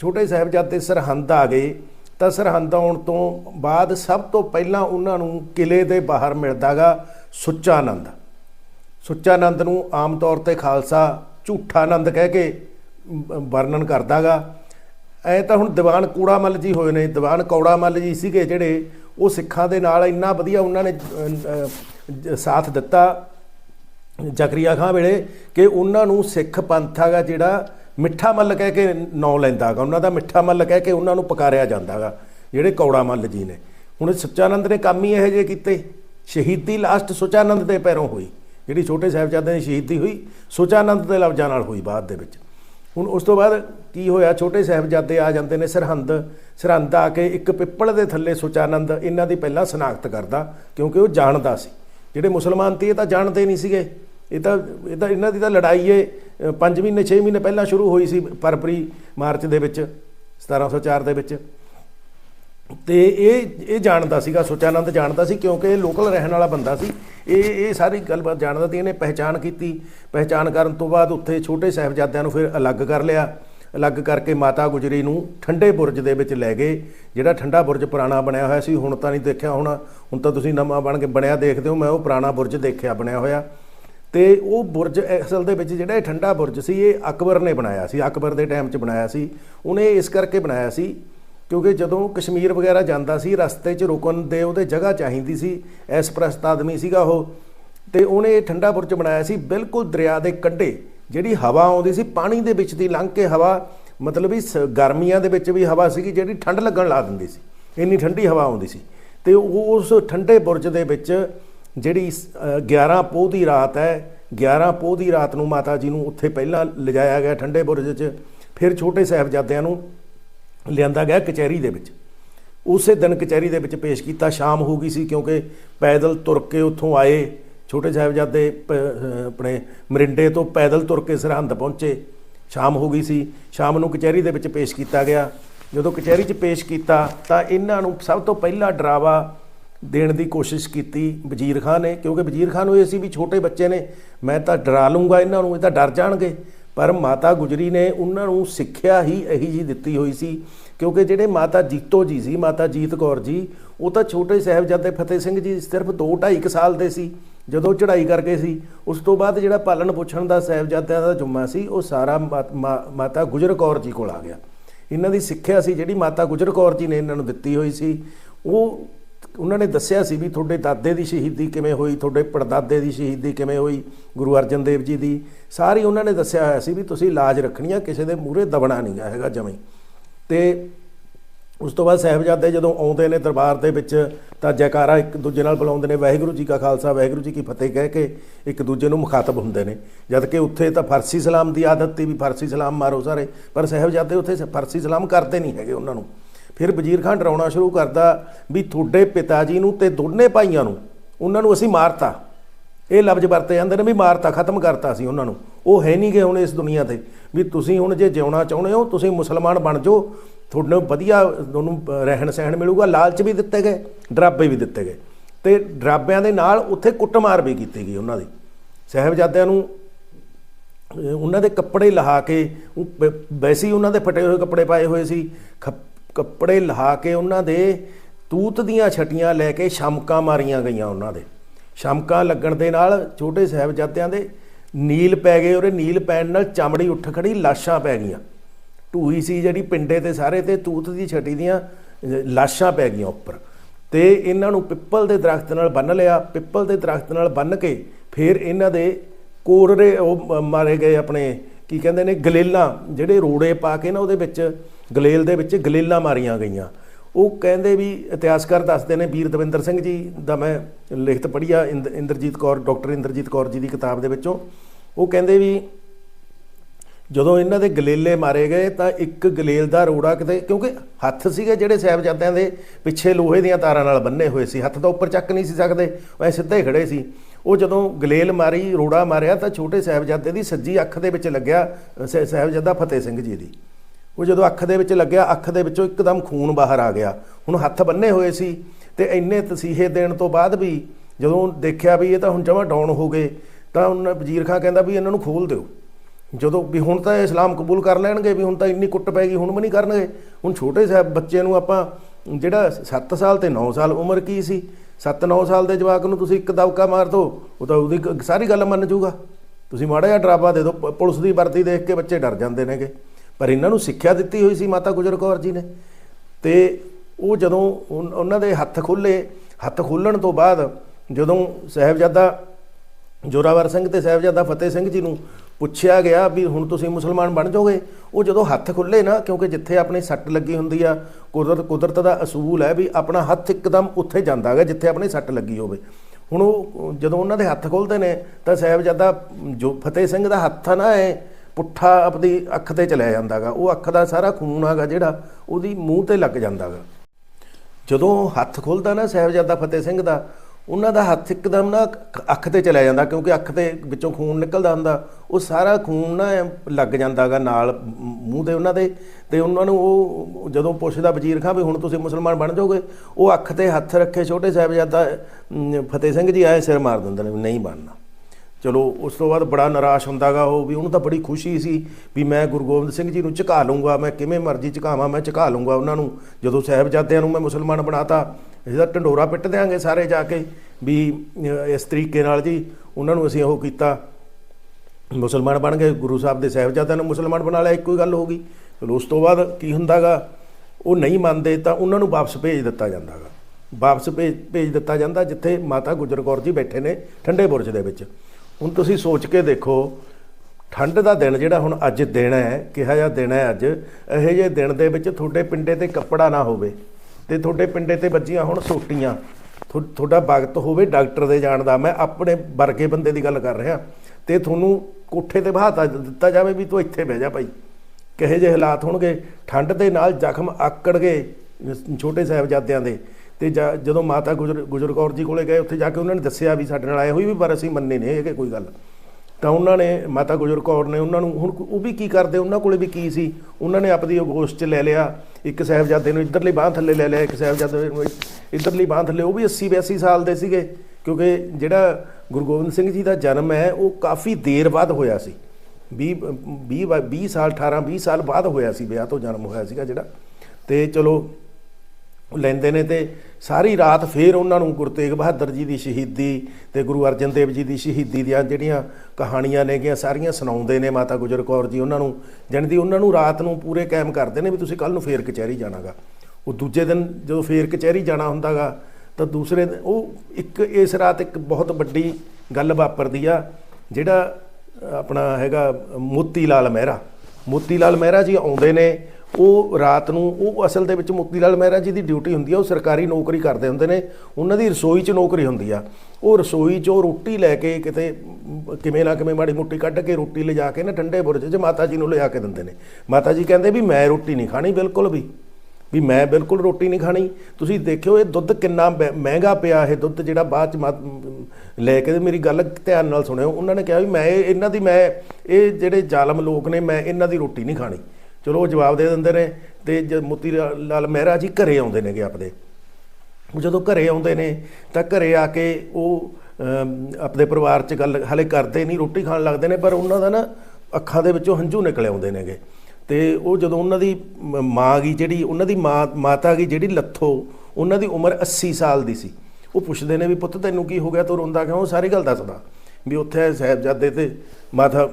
ਛੋਟੇ ਸਾਹਿਬਜ਼ਾਦੇ ਸਰਹੰਦ ਆ ਗਏ ਤਾਂ ਸਰਹੰਦ ਆਉਣ ਤੋਂ ਬਾਅਦ ਸਭ ਤੋਂ ਪਹਿਲਾਂ ਉਹਨਾਂ ਨੂੰ ਕਿਲੇ ਦੇ ਬਾਹਰ ਮਿਲਦਾਗਾ ਸੁੱਚਾ ਆਨੰਦ ਨੂੰ ਆਮ ਤੌਰ ਤੇ ਖਾਲਸਾ ਝੂਠਾ ਆਨੰਦ ਕਹਿ ਕੇ ਅਮ, ਵਰਣਨ ਕਰਦਾਗਾ। ਐ ਤਾਂ ਹੁਣ ਦੀਵਾਨ ਕੂੜਾ ਮੱਲ ਜੀ ਹੋਏ ਨੇ ਦੀਵਾਨ ਕੌੜਾ ਮੱਲ ਜੀ ਸੀਗੇ ਜਿਹੜੇ ਉਹ ਸਿੱਖਾਂ ਦੇ ਨਾਲ ਇੰਨਾ ਵਧੀਆ ਉਹਨਾਂ ਨੇ ਸਾਥ ਦਿੱਤਾ ਜ਼ਕਰੀਆ ਖਾਂ ਵੇਲੇ ਕਿ ਉਹਨਾਂ ਨੂੰ ਸਿੱਖ ਪੰਥ ਹੈਗਾ ਜਿਹੜਾ ਮਿੱਠਾ ਮੱਲ ਕਹਿ ਕੇ ਨਾਂ ਲੈਂਦਾਗਾ, ਉਹਨਾਂ ਦਾ ਮਿੱਠਾ ਮੱਲ ਕਹਿ ਕੇ ਉਹਨਾਂ ਨੂੰ ਪੁਕਾਰਿਆ ਜਾਂਦਾਗਾ, ਜਿਹੜੇ ਕੌੜਾ ਮੱਲ ਜੀ ਨੇ। ਹੁਣ ਸੱਚਾਨੰਦ ਨੇ ਕੰਮ ਹੀ ਇਹੋ ਜਿਹੇ ਕੀਤੇ। ਸ਼ਹੀਦੀ ਲਾਸਟ ਸੁਚਾਨੰਦ ਦੇ ਪੈਰੋਂ ਹੋਈ। ਜਿਹੜੀ ਛੋਟੇ ਸਾਹਿਬਜ਼ਾਦੇ ਦੀ ਸ਼ਹੀਦੀ ਹੋਈ, ਸੁਚਾਨੰਦ ਦੇ ਲਫ਼ਜ਼ਾਂ ਨਾਲ ਹੋਈ ਬਾਅਦ ਦੇ ਵਿੱਚ। ਹੁਣ ਉਸ ਤੋਂ ਬਾਅਦ ਕੀ ਹੋਇਆ? ਛੋਟੇ ਸਾਹਿਬਜ਼ਾਦੇ ਆ ਜਾਂਦੇ ਨੇ ਸਰਹੰਦ। ਸਰਹੰਦ ਆ ਕੇ ਇੱਕ ਪਿੱਪਲ ਦੇ ਥੱਲੇ ਸੁਚਾਨੰਦ ਇਹਨਾਂ ਦੀ ਪਹਿਲਾਂ ਸ਼ਨਾਖਤ ਕਰਦਾ, ਕਿਉਂਕਿ ਉਹ ਜਾਣਦਾ ਸੀ। ਜਿਹੜੇ ਮੁਸਲਮਾਨ ਸੀ, ਇਹ ਤਾਂ ਜਾਣਦੇ ਨਹੀਂ ਸੀਗੇ। ਇਹ ਤਾਂ ਇਹ ਤਾਂ ਇਹਨਾਂ ਦੀ ਤਾਂ ਲੜਾਈ ਏ। 5 ਮਹੀਨੇ 6 ਮਹੀਨੇ ਪਹਿਲਾਂ ਸ਼ੁਰੂ ਹੋਈ ਸੀ ਫਰਵਰੀ, ਮਾਰਚ ਦੇ ਵਿੱਚ 1704 ਦੇ ਵਿੱਚ। ਤੇ ਇਹ ਇਹ ਜਾਣਦਾ ਸੀਗਾ, ਸੁਚਾਨੰਦ ਜਾਣਦਾ ਸੀ, ਕਿਉਂਕਿ ਇਹ ਲੋਕਲ ਰਹਿਣ ਵਾਲਾ ਬੰਦਾ ਸੀ। ਇਹ ਇਹ ਸਾਰੀ ਗੱਲਬਾਤ ਜਾਣਦਾ ਸੀ, ਇਹਨੇ ਪਹਿਚਾਣ ਕੀਤੀ। ਪਹਿਚਾਣ ਕਰਨ ਤੋਂ ਬਾਅਦ ਉੱਥੇ ਛੋਟੇ ਸਾਹਿਬਜ਼ਾਦਿਆਂ ਨੂੰ ਫਿਰ ਅਲੱਗ ਕਰ ਲਿਆ। ਅਲੱਗ ਕਰਕੇ ਮਾਤਾ ਗੁਜਰੀ ਨੂੰ ਠੰਡੇ ਬੁਰਜ ਦੇ ਵਿੱਚ ਲੈ ਗਏ। ਜਿਹੜਾ ਠੰਡਾ ਬੁਰਜ ਪੁਰਾਣਾ ਬਣਿਆ ਹੋਇਆ ਸੀ, ਹੁਣ ਤਾਂ ਨਹੀਂ ਦੇਖਿਆ ਹੋਣਾ। ਹੁਣ ਤਾਂ ਤੁਸੀਂ ਨਵਾਂ ਬਣ ਕੇ ਬਣਿਆ ਦੇਖਦੇ ਹੋ, ਮੈਂ ਉਹ ਪੁਰਾਣਾ ਬੁਰਜ ਦੇਖਿਆ, ਬਣਿਆ ਹੋਇਆ। ਤੇ ਉਹ ਬੁਰਜ ਅਸਲ ਦੇ ਵਿੱਚ ਜਿਹੜਾ ਇਹ ਠੰਡਾ ਬੁਰਜ ਸੀ, ਇਹ ਅਕਬਰ ਨੇ ਬਣਾਇਆ ਸੀ, ਅਕਬਰ ਦੇ ਟਾਈਮ 'ਚ ਬਣਾਇਆ ਸੀ। ਉਹਨੇ ਇਸ ਕਰਕੇ ਬਣਾਇਆ ਸੀ ਕਿਉਂਕਿ ਜਦੋਂ ਕਸ਼ਮੀਰ ਵਗੈਰਾ ਜਾਂਦਾ ਸੀ, ਰਸਤੇ 'ਚ ਰੁਕਣ ਦੇ ਉਹਦੇ ਜਗ੍ਹਾ ਚਾਹੀਦੀ ਸੀ ਐਸ ਪ੍ਰਸਤ ਆਦਮੀ ਸੀਗਾ ਉਹ। ਤੇ ਉਹਨੇ ਇਹ ਠੰਡਾ ਬੁਰਜ ਬਣਾਇਆ ਸੀ, ਬਿਲਕੁਲ ਦਰਿਆ ਦੇ ਕੰਢੇ, ਜਿਹੜੀ ਹਵਾ ਆਉਂਦੀ ਸੀ, ਪਾਣੀ ਦੇ ਵਿੱਚ ਦੀ ਲੰਘ ਕੇ ਹਵਾ, ਮਤਲਬ ਵੀ ਸ- ਗਰਮੀਆਂ ਦੇ ਵਿੱਚ ਵੀ ਹਵਾ ਸੀਗੀ, ਜਿਹੜੀ ਠੰਡ ਲੱਗਣ ਲਾ ਦਿੰਦੀ ਸੀ। ਇੰਨੀ ਠੰਡੀ ਹਵਾ ਆਉਂਦੀ ਸੀ। ਤੇ ਉਹ ਉਸ ਠੰਡੇ ਬੁਰਜ ਦੇ ਵਿੱਚ ਜਿਹੜੀ ਸ- ਅ, 11 ਪੋਹ ਦੀ ਰਾਤ ਹੈ 11 ਪੋਹ ਦੀ ਰਾਤ ਨੂੰ ਮਾਤਾ ਜੀ ਨੂੰ ਉੱਥੇ ਪਹਿਲਾਂ ਲਿਜਾਇਆ ਗਿਆ ਠੰਡੇ ਬੁਰਜ 'ਚ ਫਿਰ ਛੋਟੇ ਸਾਹਿਬਜ਼ਾਦਿਆਂ ਨੂੰ ਲਿਆਂਦਾ ਗਿਆ ਕਚਹਿਰੀ ਦੇ ਵਿੱਚ। ਉਸੇ ਦਿਨ ਕਚਹਿਰੀ ਦੇ ਵਿੱਚ ਪੇਸ਼ ਕੀਤਾ ਸ਼ਾਮ ਹੋ ਗਈ ਸੀ ਕਿਉਂਕਿ ਪੈਦਲ ਤੁਰ ਕੇ ਉੱਥੋਂ ਆਏ ਛੋਟੇ ਸਾਹਿਬਜ਼ਾਦੇ ਪ- ਆਪਣੇ ਮਰਿੰਡੇ ਤੋਂ ਪੈਦਲ ਤੁਰ ਕੇ ਸਰਹੰਦ ਪਹੁੰਚੇ। ਸ਼ਾਮ ਹੋ ਗਈ ਸੀ ਸ਼ਾਮ ਨੂੰ ਕਚਹਿਰੀ ਦੇ ਵਿੱਚ ਪੇਸ਼ ਕੀਤਾ ਗਿਆ। ਜਦੋਂ ਕਚਹਿਰੀ 'ਚ ਪੇਸ਼ ਕੀਤਾ ਤਾਂ ਇਹਨਾਂ ਨੂੰ ਸਭ ਤੋਂ ਪਹਿਲਾ ਡਰਾਵਾ ਦੇਣ ਦੀ ਕੋਸ਼ਿਸ਼ ਕੀਤੀ ਵਜ਼ੀਰ ਖਾਨ ਨੇ, ਕਿਉਂਕਿ ਵਜ਼ੀਰ ਖਾਨ ਨੂੰ ਇਹ ਸੀ ਵੀ ਛੋਟੇ ਬੱਚੇ ਨੇ। ਮੈਂ ਤਾਂ ਡਰਾ ਲੂੰਗਾ ਇਹਨਾਂ ਨੂੰ, ਇਹ ਤਾਂ ਡਰ ਜਾਣਗੇ। ਪਰ ਮਾਤਾ ਗੁਜਰੀ ਨੇ ਉਹਨਾਂ ਨੂੰ ਸਿੱਖਿਆ ਹੀ ਇਹੀ ਜੀ ਦਿੱਤੀ ਹੋਈ ਸੀ, ਕਿਉਂਕਿ ਜਿਹੜੇ ਮਾਤਾ ਜੀਤੋ ਜੀ ਸੀ, ਮਾਤਾ ਜੀਤ ਕੌਰ ਜੀ, ਉਹ ਤਾਂ ਛੋਟੇ ਸਾਹਿਬਜ਼ਾਦੇ ਫਤਿਹ ਸਿੰਘ ਜੀ ਸਿਰਫ 2 2.5 ਸਾਲ ਦੇ ਸੀ, ਜਦੋਂ ਚੜ੍ਹਾਈ ਕਰਕੇ ਸੀ। ਉਸ ਤੋਂ ਬਾਅਦ ਜਿਹੜਾ ਪਾਲਣ ਪੁੱਛਣ ਦਾ ਸਾਹਿਬਜ਼ਾਦਿਆਂ ਦਾ ਜੁਮਾ ਸੀ, ਉਹ ਸਾਰਾ ਮਾ- ਮਾ- ਮਾਤਾ ਗੁਜਰ ਕੌਰ ਜੀ ਕੋਲ ਆ ਗਿਆ। ਇਹਨਾਂ ਦੀ ਸਿੱਖਿਆ ਸੀ ਜਿਹੜੀ ਮਾਤਾ ਗੁਜਰ ਕੌਰ ਜੀ ਨੇ ਇਹਨਾਂ ਨੂੰ ਦਿੱਤੀ ਹੋਈ ਸੀ। ਉਹ ਉਹਨਾਂ ਨੇ ਦੱਸਿਆ ਸੀ ਵੀ ਤੁਹਾਡੇ ਦਾਦੇ ਦੀ ਸ਼ਹੀਦੀ ਕਿਵੇਂ ਹੋਈ, ਤੁਹਾਡੇ ਪੜਦਾਦੇ ਦੀ ਸ਼ਹੀਦੀ ਕਿਵੇਂ ਹੋਈ, ਗੁਰੂ ਅਰਜਨ ਦੇਵ ਜੀ ਦੀ। ਸਾਰੀ ਉਹਨਾਂ ਨੇ ਦੱਸਿਆ ਹੋਇਆ ਸੀ ਵੀ ਤੁਸੀਂ ਲਾਜ ਰੱਖਣੀ ਆ, ਕਿਸੇ ਦੇ ਮੂਹਰੇ ਦਬਣਾ ਨਹੀਂ ਹੈਗਾ ਜਮੇ। ਤੇ ਉਸ ਤੋਂ ਬਾਅਦ ਸਾਹਿਬਜ਼ਾਦੇ ਜਦੋਂ ਆਉਂਦੇ ਨੇ ਦਰਬਾਰ ਦੇ ਵਿੱਚ, ਤਾਂ ਜੈਕਾਰਾ ਇੱਕ ਦੂਜੇ ਨਾਲ ਬੁਲਾਉਂਦੇ ਨੇ, ਵਾਹਿਗੁਰੂ ਜੀ ਕਾ ਖਾਲਸਾ, ਵਾਹਿਗੁਰੂ ਜੀ ਕੀ ਫਤਿਹ ਕਹਿ ਕੇ ਇੱਕ ਦੂਜੇ ਨੂੰ ਮੁਖਾਤਬ ਹੁੰਦੇ ਨੇ। ਜਦ ਕਿ ਉੱਥੇ ਤਾਂ ਫਾਰਸੀ ਸਲਾਮ ਦੀ ਆਦਤ ਤੀ ਵੀ ਫਾਰਸੀ ਸਲਾਮ ਮਾਰੋ ਸਾਰੇ, ਪਰ ਸਾਹਿਬਜ਼ਾਦੇ ਉੱਥੇ ਫਾਰਸੀ ਸਲਾਮ ਕਰਦੇ ਨਹੀਂ ਹੈਗੇ ਉਹਨਾਂ ਨੂੰ। ਫਿਰ ਵਜ਼ੀਰ ਖਾਨ ਡਰਾਉਣਾ ਸ਼ੁਰੂ ਕਰਦਾ ਵੀ ਤੁਹਾਡੇ ਪਿਤਾ ਜੀ ਨੂੰ ਤੇ ਦੋਨੇ ਭਾਈਆਂ ਨੂੰ, ਉਹਨਾਂ ਨੂੰ ਅਸੀਂ ਮਾਰਤਾ। ਇਹ ਲਫ਼ਜ਼ ਵਰਤੇ ਜਾਂਦੇ ਨੇ ਵੀ ਮਾਰਤਾ, ਖਤਮ ਕਰਤਾ ਸੀ ਉਹਨਾਂ ਨੂੰ। ਉਹ ਹੈ ਨਹੀਂ ਗਏ ਹੁਣ ਇਸ ਦੁਨੀਆ ਤੇ ਵੀ ਤੁਸੀਂ ਹੁਣ ਜੇ ਜਿਉਣਾ ਚਾਹੁੰਦੇ ਹੋ, ਤੁਸੀਂ ਮੁਸਲਮਾਨ ਬਣ ਜਾਓ ਤੁਹਾਨੂੰ ਵਧੀਆ ਤੁਹਾਨੂੰ ਰਹਿਣ ਸਹਿਣ ਮਿਲੂਗਾ, ਲਾਲਚ ਵੀ ਦਿੱਤੇ ਗਏ, ਡਰਾਬੇ ਵੀ ਦਿੱਤੇ ਗਏ। ਤੇ ਡਰਾਬਿਆਂ ਦੇ ਨਾਲ ਉੱਥੇ ਕੁੱਟਮਾਰ ਵੀ ਕੀਤੀ ਗਈ ਉਹਨਾਂ ਦੀ। ਸਾਹਿਬਜ਼ਾਦਿਆਂ ਨੂੰ ਉਹਨਾਂ ਦੇ ਕੱਪੜੇ ਲਹਾ ਕੇ ਵੈਸੇ ਹੀ ਉਹਨਾਂ ਦੇ ਫਟੇ ਹੋਏ ਕੱਪੜੇ ਪਾਏ ਹੋਏ ਸੀ, ਖੱਪ- ਕੱਪੜੇ ਲਹਾ ਕੇ ਉਹਨਾਂ ਦੇ ਤੂਤ ਦੀਆਂ ਛਟੀਆਂ ਲੈ ਕੇ ਸ਼ਮਕਾਂ ਮਾਰੀਆਂ ਗਈਆਂ ਉਹਨਾਂ ਦੇ। ਸ਼ਮਕਾਂ ਲੱਗਣ ਦੇ ਨਾਲ ਛੋਟੇ ਸਾਹਿਬਜ਼ਾਦਿਆਂ ਦੇ ਨੀਲ ਪੈ ਗਏ, ਉਹਦੇ ਨੀਲ ਪੈਣ ਨਾਲ ਚਮੜੀ ਉੱਠ ਖੜੀ, ਲਾਸ਼ਾਂ ਪੈ ਗਈਆਂ। ਢੂਈ ਸੀ ਜਿਹੜੀ ਪਿੰਡੇ ਤੇ ਸਾਰੇ ਤੇ ਤੂਤ ਦੀ ਛਟੀ ਦੀਆਂ ਲਾਸ਼ਾਂ ਪੈ ਗਈਆਂ ਉੱਪਰ। ਤੇ ਇਹਨਾਂ ਨੂੰ ਪਿੱਪਲ ਦੇ ਦਰਖਤ ਨਾਲ ਬੰਨ ਲਿਆ, ਪਿੱਪਲ ਦੇ ਦਰਖਤ ਨਾਲ ਬੰਨ ਕੇ ਫਿਰ ਇਹਨਾਂ ਦੇ ਕੋਰਰੇ ਉਹ ਮਾਰੇ ਗਏ ਆਪਣੇ, ਕੀ ਕਹਿੰਦੇ ਨੇ, ਗਲੇਲਾਂ, ਜਿਹੜੇ ਰੋੜੇ ਪਾ ਕੇ ਨਾ ਉਹਦੇ ਵਿੱਚ ਗਲੇਲ ਦੇ ਵਿੱਚ ਗਲੇਲਾਂ ਮਾਰੀਆਂ ਗਈਆਂ। ਉਹ ਕਹਿੰਦੇ ਵੀ ਇਤਿਹਾਸਕਾਰ ਦੱਸਦੇ ਨੇ ਵੀਰ ਦਵਿੰਦਰ ਸਿੰਘ ਜੀ ਦਾ ਮੈਂ ਲਿਖਤ ਪੜ੍ਹਿਆ ਇੰਦ- ਇੰਦਰਜੀਤ ਕੌਰ ਡਾਕਟਰ ਇੰਦਰਜੀਤ ਕੌਰ ਜੀ ਦੀ ਕਿਤਾਬ ਦੇ ਵਿੱਚੋਂ। ਉਹ ਕਹਿੰਦੇ ਵੀ ਜਦੋਂ ਇਹਨਾਂ ਦੇ ਗਲੇਲੇ ਮਾਰੇ ਗਏ ਤਾਂ ਇੱਕ ਗਲੇਲ ਦਾ ਰੋੜਾ ਕਿਤੇ ਕਿਉਂਕਿ ਹੱਥ ਸੀਗੇ ਜਿਹੜੇ ਸਾਹਿਬਜ਼ਾਦਿਆਂ ਦੇ ਪਿੱਛੇ ਲੋਹੇ ਦੀਆਂ ਤਾਰਾਂ ਨਾਲ ਬੰਨੇ ਹੋਏ ਸੀ। ਹੱਥ ਤਾਂ ਉੱਪਰ ਚੱਕ ਨਹੀਂ ਸੀ ਸਕਦੇ ਐ ਸਿੱਧੇ ਹੀ ਖੜੇ ਸੀ। ਉਹ ਜਦੋਂ ਗਲੇਲ ਮਾਰੀ ਰੋੜਾ ਮਾਰਿਆ ਤਾਂ ਛੋਟੇ ਸਾਹਿਬਜ਼ਾਦੇ ਦੀ ਸੱਜੀ ਅੱਖ ਦੇ ਵਿੱਚ ਲੱਗਿਆ ਅ, ਸ- ਸਾਹਿਬਜ਼ਾਦਾ ਫਤਿਹ ਸਿੰਘ ਜੀ ਦੀ। ਉਹ ਜਦੋਂ ਅੱਖ ਦੇ ਵਿੱਚ ਲੱਗਿਆ, ਅੱਖ ਦੇ ਵਿੱਚੋਂ ਇੱਕਦਮ ਖੂਨ ਬਾਹਰ ਆ ਗਿਆ। ਹੁਣ ਹੱਥ ਬੰਨੇ ਹੋਏ ਸੀ ਤੇ ਇੰਨੇ ਤਸੀਹੇ ਦੇਣ ਤੋਂ ਬਾਅਦ ਵੀ ਜਦੋਂ ਦੇਖਿਆ ਵੀ ਇਹ ਤਾਂ ਹੁਣ ਜਮਾ ਡਾਊਨ ਹੋ ਗਏ, ਤਾਂ ਉਹਨਾਂ ਵਜ਼ੀਰ ਖਾਂ ਕਹਿੰਦਾ ਵੀ ਇਹਨਾਂ ਨੂੰ ਖੋਲ ਦਿਓ। ਜਦੋਂ ਵੀ ਹੁਣ ਤਾਂ ਇਹ ਇਸਲਾਮ ਕਬੂਲ ਕਰ ਲੈਣਗੇ ਵੀ ਹੁਣ ਤਾਂ ਇੰਨੀ ਕੁੱਟ ਪੈ ਗਈ, ਹੁਣ ਵੀ ਨਹੀਂ ਕਰਨਗੇ। ਹੁਣ ਛੋਟੇ ਸਾਹਿਬ ਬੱਚੇ ਨੂੰ ਆਪਾਂ ਜਿਹੜਾ 7 ਸਾਲ ਤੇ 9 ਸਾਲ ਉਮਰ ਕੀ ਸੀ? 7-9 ਸਾਲ ਦੇ ਜਵਾਕ ਨੂੰ ਤੁਸੀਂ ਇੱਕ ਦਵਕਾ ਮਾਰ ਦਿਓ ਉਹ ਤਾਂ ਉਹਦੀ ਸਾਰੀ ਗੱਲ ਮੰਨ ਜਾਊਗਾ ਤੁਸੀਂ ਮਾੜਾ ਜਿਹਾ ਡਰਾਵਾ ਦੇ ਦਿਓ ਪੁਲਿਸ ਦੀ ਵਰਦੀ ਦੇਖ ਕੇ ਬੱਚੇ ਡਰ ਜਾਂਦੇ ਨੇਗੇ। ਪਰ ਇਹਨਾਂ ਨੂੰ ਸਿੱਖਿਆ ਦਿੱਤੀ ਹੋਈ ਸੀ ਮਾਤਾ ਗੁਜਰ ਕੌਰ ਜੀ ਨੇ। ਤੇ ਉਹ ਜਦੋਂ ਉਹਨਾਂ ਦੇ ਹੱਥ ਖੁੱਲੇ, ਹੱਥ ਖੁੱਲਣ ਤੋਂ ਬਾਅਦ ਜਦੋਂ ਸਾਹਿਬਜ਼ਾਦਾ ਜੋਰਾਵਰ ਸਿੰਘ ਤੇ ਸਾਹਿਬਜ਼ਾਦਾ ਫਤਿਹ ਸਿੰਘ ਜੀ ਨੂੰ ਪੁੱਛਿਆ ਗਿਆ ਵੀ ਹੁਣ ਤੁਸੀਂ ਮੁਸਲਮਾਨ ਬਣ ਜਾਓਗੇ, ਉਹ ਜਦੋਂ ਹੱਥ ਖੁੱਲੇ ਨਾ, ਕਿਉਂਕਿ ਜਿੱਥੇ ਆਪਣੀ ਸੱਟ ਲੱਗੀ ਹੁੰਦੀ ਆ, ਕੁਦਰਤ ਕੁਦਰਤ ਦਾ ਅਸੂਲ ਹੈ ਵੀ ਆਪਣਾ ਹੱਥ ਇੱਕਦਮ ਉੱਥੇ ਜਾਂਦਾ ਹੈਗਾ, ਜਿੱਥੇ ਆਪਣੀ ਸੱਟ ਲੱਗੀ ਹੋਵੇ। ਹੁਣ ਉਹ, ਜਦੋਂ ਉਹਨਾਂ ਦੇ ਹੱਥ ਖੁੱਲਦੇ ਨੇ, ਤਾਂ ਸਾਹਿਬਜ਼ਾਦਾ ਜੋ, ਫਤਿਹ ਸਿੰਘ ਦਾ ਹੱਥ ਆ ਨਾ ਹੈ ਪੁੱਠਾ ਆਪਣੀ ਅੱਖ ਤੇ ਚਲਿਆ ਜਾਂਦਾਗਾ, ਉਹ ਅੱਖ ਦਾ ਸਾਰਾ ਖੂਨ ਹੈਗਾ ਜਿਹੜਾ, ਉਹਦੀ ਮੂੰਹ ਤੇ ਲੱਗ ਜਾਂਦਾਗਾ। ਜਦੋਂ ਹੱਥ ਖੁੱਲਦਾ ਨਾ ਸਾਹਿਬਜ਼ਾਦਾ ਫਤਿਹ ਸਿੰਘ ਦਾ, ਉਹਨਾਂ ਦਾ ਹੱਥ ਇੱਕਦਮ ਨਾ ਅੱਖ- ਤੇ ਚਲਿਆ ਜਾਂਦਾ, ਕਿਉਂਕਿ ਅੱਖ ਤੇ ਵਿੱਚੋਂ ਖੂਨ ਨਿਕਲਦਾ ਹੁੰਦਾ, ਉਹ ਸਾਰਾ ਖੂਨ ਨਾ ਐਂ ਲੱਗ ਜਾਂਦਾਗਾ ਨਾਲ ਮੂੰਹ ਦੇ ਉਹਨਾਂ ਦੇ, ਤੇ ਉਹਨਾਂ ਨੂੰ ਉਹ, ਜਦੋਂ ਪੁੱਛਦਾ ਵਜ਼ੀਰ ਖਾਂ ਵੀ ਹੁਣ ਤੁਸੀਂ ਮੁਸਲਮਾਨ ਬਣ ਜਾਓਗੇ, ਉਹ ਅੱਖ ਤੇ ਹੱਥ ਰੱਖੇ ਛੋਟੇ ਸਾਹਿਬਜ਼ਾਦਾ ਫਤਿਹ ਸਿੰਘ ਜੀ ਆਏ ਸਿਰ ਮਾਰ ਦਿੰਦੇ ਨੇ ਵੀ ਨਹੀਂ ਬਣਨਾ। ਚਲੋ ਉਸ ਤੋਂ ਬਾਅਦ ਬੜਾ ਨਿਰਾਸ਼ ਹੁੰਦਾਗਾ ਉਹ ਵੀ ਉਹਨੂੰ ਤਾਂ ਬੜੀ ਖੁਸ਼ੀ ਸੀ ਵੀ ਮੈਂ ਗੁਰੂ ਗੋਬਿੰਦ ਸਿੰਘ ਜੀ ਨੂੰ ਝੁਕਾ ਲੂੰਗਾ ਮੈਂ ਕਿਵੇਂ ਮਰਜ਼ੀ ਝੁਕਾਵਾਂ, ਮੈਂ ਝੁਕਾ ਲੂੰਗਾ ਉਹਨਾਂ ਨੂੰ। ਜਦੋਂ ਸਾਹਿਬਜ਼ਾਦਿਆਂ ਨੂੰ ਮੈਂ ਮੁਸਲਮਾਨ ਬਣਾਤਾ, ਇਹਦਾ ਢੰਡੋਰਾ ਪਿੱਟ ਦਿਆਂਗੇ ਸਾਰੇ ਜਾ ਕੇ ਵੀ ਇਸ ਤਰੀਕੇ ਨਾਲ ਜੀ ਉਹਨਾਂ ਨੂੰ ਅਸੀਂ ਉਹ ਕੀਤਾ। ਮੁਸਲਮਾਨ ਬਣ ਗਏ, ਗੁਰੂ ਸਾਹਿਬ ਦੇ ਸਾਹਿਬਜ਼ਾਦਿਆਂ ਨੂੰ ਮੁਸਲਮਾਨ ਬਣਾ ਲਿਆ, ਇੱਕੋ ਹੀ ਗੱਲ ਹੋ ਗਈ। ਚਲੋ ਉਸ ਤੋਂ ਬਾਅਦ ਕੀ ਹੁੰਦਾਗਾ, ਉਹ ਨਹੀਂ ਮੰਨਦੇ ਤਾਂ ਉਹਨਾਂ ਨੂੰ ਵਾਪਸ ਭੇਜ ਦਿੱਤਾ ਜਾਂਦਾਗਾ। ਵਾਪਸ ਭੇਜ ਭੇਜ ਦਿੱਤਾ ਜਾਂਦਾ ਜਿੱਥੇ ਮਾਤਾ ਗੁਜਰ ਕੌਰ ਜੀ ਬੈਠੇ ਨੇ ਠੰਡੇ ਬੁਰਜ ਦੇ ਵਿੱਚ। ਹੁਣ ਤੁਸੀਂ ਸੋਚ ਕੇ ਦੇਖੋ, ਠੰਡ ਦਾ ਦਿਨ ਜਿਹੜਾ ਹੁਣ ਅੱਜ ਦਿਨ ਹੈ, ਕਿਹਾ ਜਿਹਾ ਦਿਨ ਹੈ ਅੱਜ, ਇਹੋ ਜਿਹੇ ਦਿਨ ਦੇ ਵਿੱਚ ਤੁਹਾਡੇ ਪਿੰਡੇ ਤੇ ਕੱਪੜਾ ਨਾ ਹੋਵੇ ਤੇ ਤੁਹਾਡੇ ਪਿੰਡੇ ਤੇ ਵੱਜੀਆਂ ਹੁਣ ਸੋਟੀਆਂ। ਥੋ- ਤੁਹਾਡਾ ਵਕਤ ਹੋਵੇ ਡਾਕਟਰ ਦੇ ਜਾਣ ਦਾ, ਮੈਂ ਆਪਣੇ ਵਰਗੇ ਬੰਦੇ ਦੀ ਗੱਲ ਕਰ ਰਿਹਾ। ਤੇ ਤੁਹਾਨੂੰ ਕੋਠੇ ਤੇ ਬਹਾਤਾ ਦਿੱਤਾ ਜਾਵੇ ਵੀ ਤੂੰ ਇੱਥੇ ਬਹਿ ਜਾ ਭਾਈ। ਕਿਹੋ ਜਿਹੇ ਹਾਲਾਤ ਹੋਣਗੇ? ਠੰਡ ਦੇ ਨਾਲ ਜ਼ਖਮ ਆਕੜ ਗਏ ਛੋਟੇ ਸਾਹਿਬਜ਼ਾਦਿਆਂ ਦੇ। ਤੇ ਜਾ- ਜਦੋਂ ਮਾਤਾ ਗੁਜਰ ਗੁਜਰ ਕੌਰ ਜੀ ਕੋਲੇ ਗਏ, ਉੱਥੇ ਜਾ ਕੇ ਉਹਨਾਂ ਨੇ ਦੱਸਿਆ ਵੀ ਸਾਡੇ ਨਾਲ ਆਏ ਹੋਈ ਵੀ, ਪਰ ਅਸੀਂ ਮੰਨੇ ਨਹੀਂ ਹੈਗੇ ਕੋਈ ਗੱਲ। ਤਾਂ ਉਹਨਾਂ ਨੇ, ਮਾਤਾ ਗੁਜਰ ਕੌਰ ਨੇ ਉਹਨਾਂ ਨੂੰ, ਹੁਣ ਉਹ ਵੀ ਕੀ ਕਰਦੇ? ਉਹਨਾਂ ਕੋਲੇ ਵੀ ਕੀ ਸੀ? ਉਹਨਾਂ ਨੇ ਆਪਦੀ ਗੋਸ਼ਟ 'ਚ ਲੈ ਲਿਆ, ਇੱਕ ਸਾਹਿਬਜ਼ਾਦੇ ਨੂੰ ਇੱਧਰਲੀ ਬਾਹ ਥੱਲੇ ਲੈ ਲਿਆ, ਇੱਕ ਸਾਹਿਬਜ਼ਾਦੇ ਨੂੰ ਇੱਧਰਲੀ ਬਾਹ ਥੱਲੇ, ਉਹ ਵੀ 80 82 ਸਾਲ ਦੇ ਸੀਗੇ। ਕਿਉਂਕਿ ਜਿਹੜਾ ਗੁਰੂ ਗੋਬਿੰਦ ਸਿੰਘ ਜੀ ਦਾ ਜਨਮ ਹੈ, ਉਹ ਕਾਫੀ ਦੇਰ ਬਾਅਦ ਹੋਇਆ ਸੀ। 20 20 20 ਸਾਲ 18 20 ਸਾਲ ਬਾਅਦ ਹੋਇਆ ਸੀ, ਵਿਆਹ ਤੋਂ ਜਨਮ ਹੋਇਆ ਸੀਗਾ ਜਿਹੜਾ। ਤੇ ਚਲੋ ਲੈਂਦੇ ਨੇ ਤੇ ਸਾਰੀ ਰਾਤ ਫੇਰ ਉਹਨਾਂ ਨੂੰ ਗੁਰੂ ਤੇਗ ਬਹਾਦਰ ਜੀ ਦੀ ਸ਼ਹੀਦੀ ਤੇ ਗੁਰੂ ਅਰਜਨ ਦੇਵ ਜੀ ਦੀ ਸ਼ਹੀਦੀ ਦੀਆਂ ਜਿਹੜੀਆਂ ਕਹਾਣੀਆਂ ਨੇਗੀਆਂ ਸਾਰੀਆਂ ਸੁਣਾਉਂਦੇ ਨੇ ਮਾਤਾ ਗੁਜਰ ਕੌਰ ਜੀ ਉਹਨਾਂ ਨੂੰ, ਜਾਣੀ ਉਹਨਾਂ ਨੂੰ ਰਾਤ ਨੂੰ ਪੂਰੇ ਕਾਇਮ ਕਰਦੇ ਨੇ ਵੀ ਤੁਸੀਂ ਕੱਲ ਨੂੰ ਫੇਰ ਕਚਹਿਰੀ ਜਾਣਾਗਾ। ਉਹ ਦੂਜੇ ਦਿਨ ਜਦੋਂ ਫੇਰ ਕਚਹਿਰੀ ਜਾਣਾ ਹੁੰਦਾਗਾ, ਤਾਂ ਦੂਸਰੇ ਦਿਨ ਉਹ ਇੱਕ ਇਸ ਰਾਤ ਇੱਕ ਬਹੁਤ ਵੱਡੀ ਗੱਲ ਵਾਪਰਦੀ ਆ, ਜਿਹੜਾ ਆਪਣਾ ਹੈਗਾ ਮੋਤੀ ਲਾਲ ਮਹਿਰਾ। ਮੋਤੀ ਲਾਲ ਮਹਿਰਾ ਜੀ ਆਉਂਦੇ ਨੇ ਉਹ ਰਾਤ ਨੂੰ, ਉਹ ਅਸਲ ਦੇ ਵਿੱਚ ਮੁਕਤੀ ਲਾਲ ਮਹਿਰਾ ਜੀ ਦੀ ਡਿਊਟੀ ਹੁੰਦੀ ਆ, ਉਹ ਸਰਕਾਰੀ ਨੌਕਰੀ ਕਰਦੇ ਹੁੰਦੇ ਨੇ। ਉਹਨਾਂ ਦੀ ਰਸੋਈ 'ਚ ਨੌਕਰੀ ਹੁੰਦੀ ਆ। ਉਹ ਰਸੋਈ 'ਚੋਂ ਰੋਟੀ ਲੈ ਕੇ ਕਿਤੇ, ਕਿਵੇਂ ਨਾ ਕਿਵੇਂ ਮਾੜੀ ਮੁੱਟੀ ਕੱਢ ਕੇ ਰੋਟੀ ਲਿਜਾ ਕੇ ਨਾ ਠੰਡੇ ਬੁਰਜ 'ਚ ਮਾਤਾ ਜੀ ਨੂੰ ਲਿਜਾ ਕੇ ਦਿੰਦੇ ਨੇ। ਮਾਤਾ ਜੀ ਕਹਿੰਦੇ ਵੀ ਮੈਂ ਰੋਟੀ ਨਹੀਂ ਖਾਣੀ ਬਿਲਕੁਲ ਵੀ। ਵੀ ਮੈਂ ਬਿਲਕੁਲ ਰੋਟੀ ਨਹੀਂ ਖਾਣੀ। ਤੁਸੀਂ ਦੇਖਿਓ ਇਹ ਦੁੱਧ ਕਿੰਨਾ ਮਹਿ- ਮਹਿੰਗਾ ਪਿਆ ਇਹ ਦੁੱਧ ਜਿਹੜਾ ਬਾਅਦ ਚ ਮਾ- ਲੈ ਕੇ ਮੇਰੀ ਗੱਲ ਧਿਆਨ ਨਾਲ ਸੁਣਿਓ। ਉਹਨਾਂ ਨੇ ਕਿਹਾ ਵੀ ਮੈਂ ਇਹ- ਇਹਨਾਂ ਦੀ ਮੈਂ, ਇਹ ਜਿਹੜੇ ਜ਼ਾਲਮ ਲੋਕ ਨੇ, ਮੈਂ ਇਹਨਾਂ ਦੀ ਰੋਟੀ ਨਹੀਂ ਖਾਣੀ। ਚਲੋ ਉਹ ਜਵਾਬ ਦੇ ਦਿੰਦੇ ਨੇ ਤੇ ਜ- ਮੋਤੀ ਲਾਲ ਮਹਿਰਾ ਜੀ ਘਰੇ ਆਉਂਦੇ ਨੇਗੇ ਆਪਦੇ। ਜਦੋਂ ਘਰੇ ਆਉਂਦੇ ਨੇ ਤਾਂ ਘਰੇ ਆ ਕੇ ਉਹ ਆਪਣੇ ਪਰਿਵਾਰ 'ਚ ਗੱਲ ਹਲੇ ਕਰਦੇ ਨਹੀਂ, ਰੋਟੀ ਖਾਣ ਲੱਗਦੇ ਨੇ, ਪਰ ਉਹਨਾਂ ਦਾ ਨਾ ਅੱਖਾਂ ਦੇ ਵਿੱਚੋਂ ਹੰਝੂ ਨਿਕਲ ਆਉਂਦੇ ਨੇਗੇ। ਤੇ ਉਹ ਜਦੋਂ ਉਹਨਾਂ ਦੀ ਮ- ਮਾਂ ਗਈ ਜਿਹੜੀ, ਉਹਨਾਂ ਦੀ ਮਾਂ, ਮਾਤਾ ਗਈ ਜਿਹੜੀ ਲੱਥੋ, ਉਹਨਾਂ ਦੀ ਉਮਰ 80 ਸਾਲ ਦੀ ਸੀ। ਉਹ ਪੁੱਛਦੇ ਨੇ ਵੀ, ਪੁੱਤ, ਤੈਨੂੰ ਕੀ ਹੋ ਗਿਆ? ਤੂੰ ਰੋਂਦਾ ਕਿਉਂ? ਉਹ ਸਾਰੀ ਗੱਲ ਦੱਸਦਾ। ਵੀ ਉੱਥੇ ਸਾਹਿਬਜ਼ਾਦੇ ਤੇ ਮਾਤਾ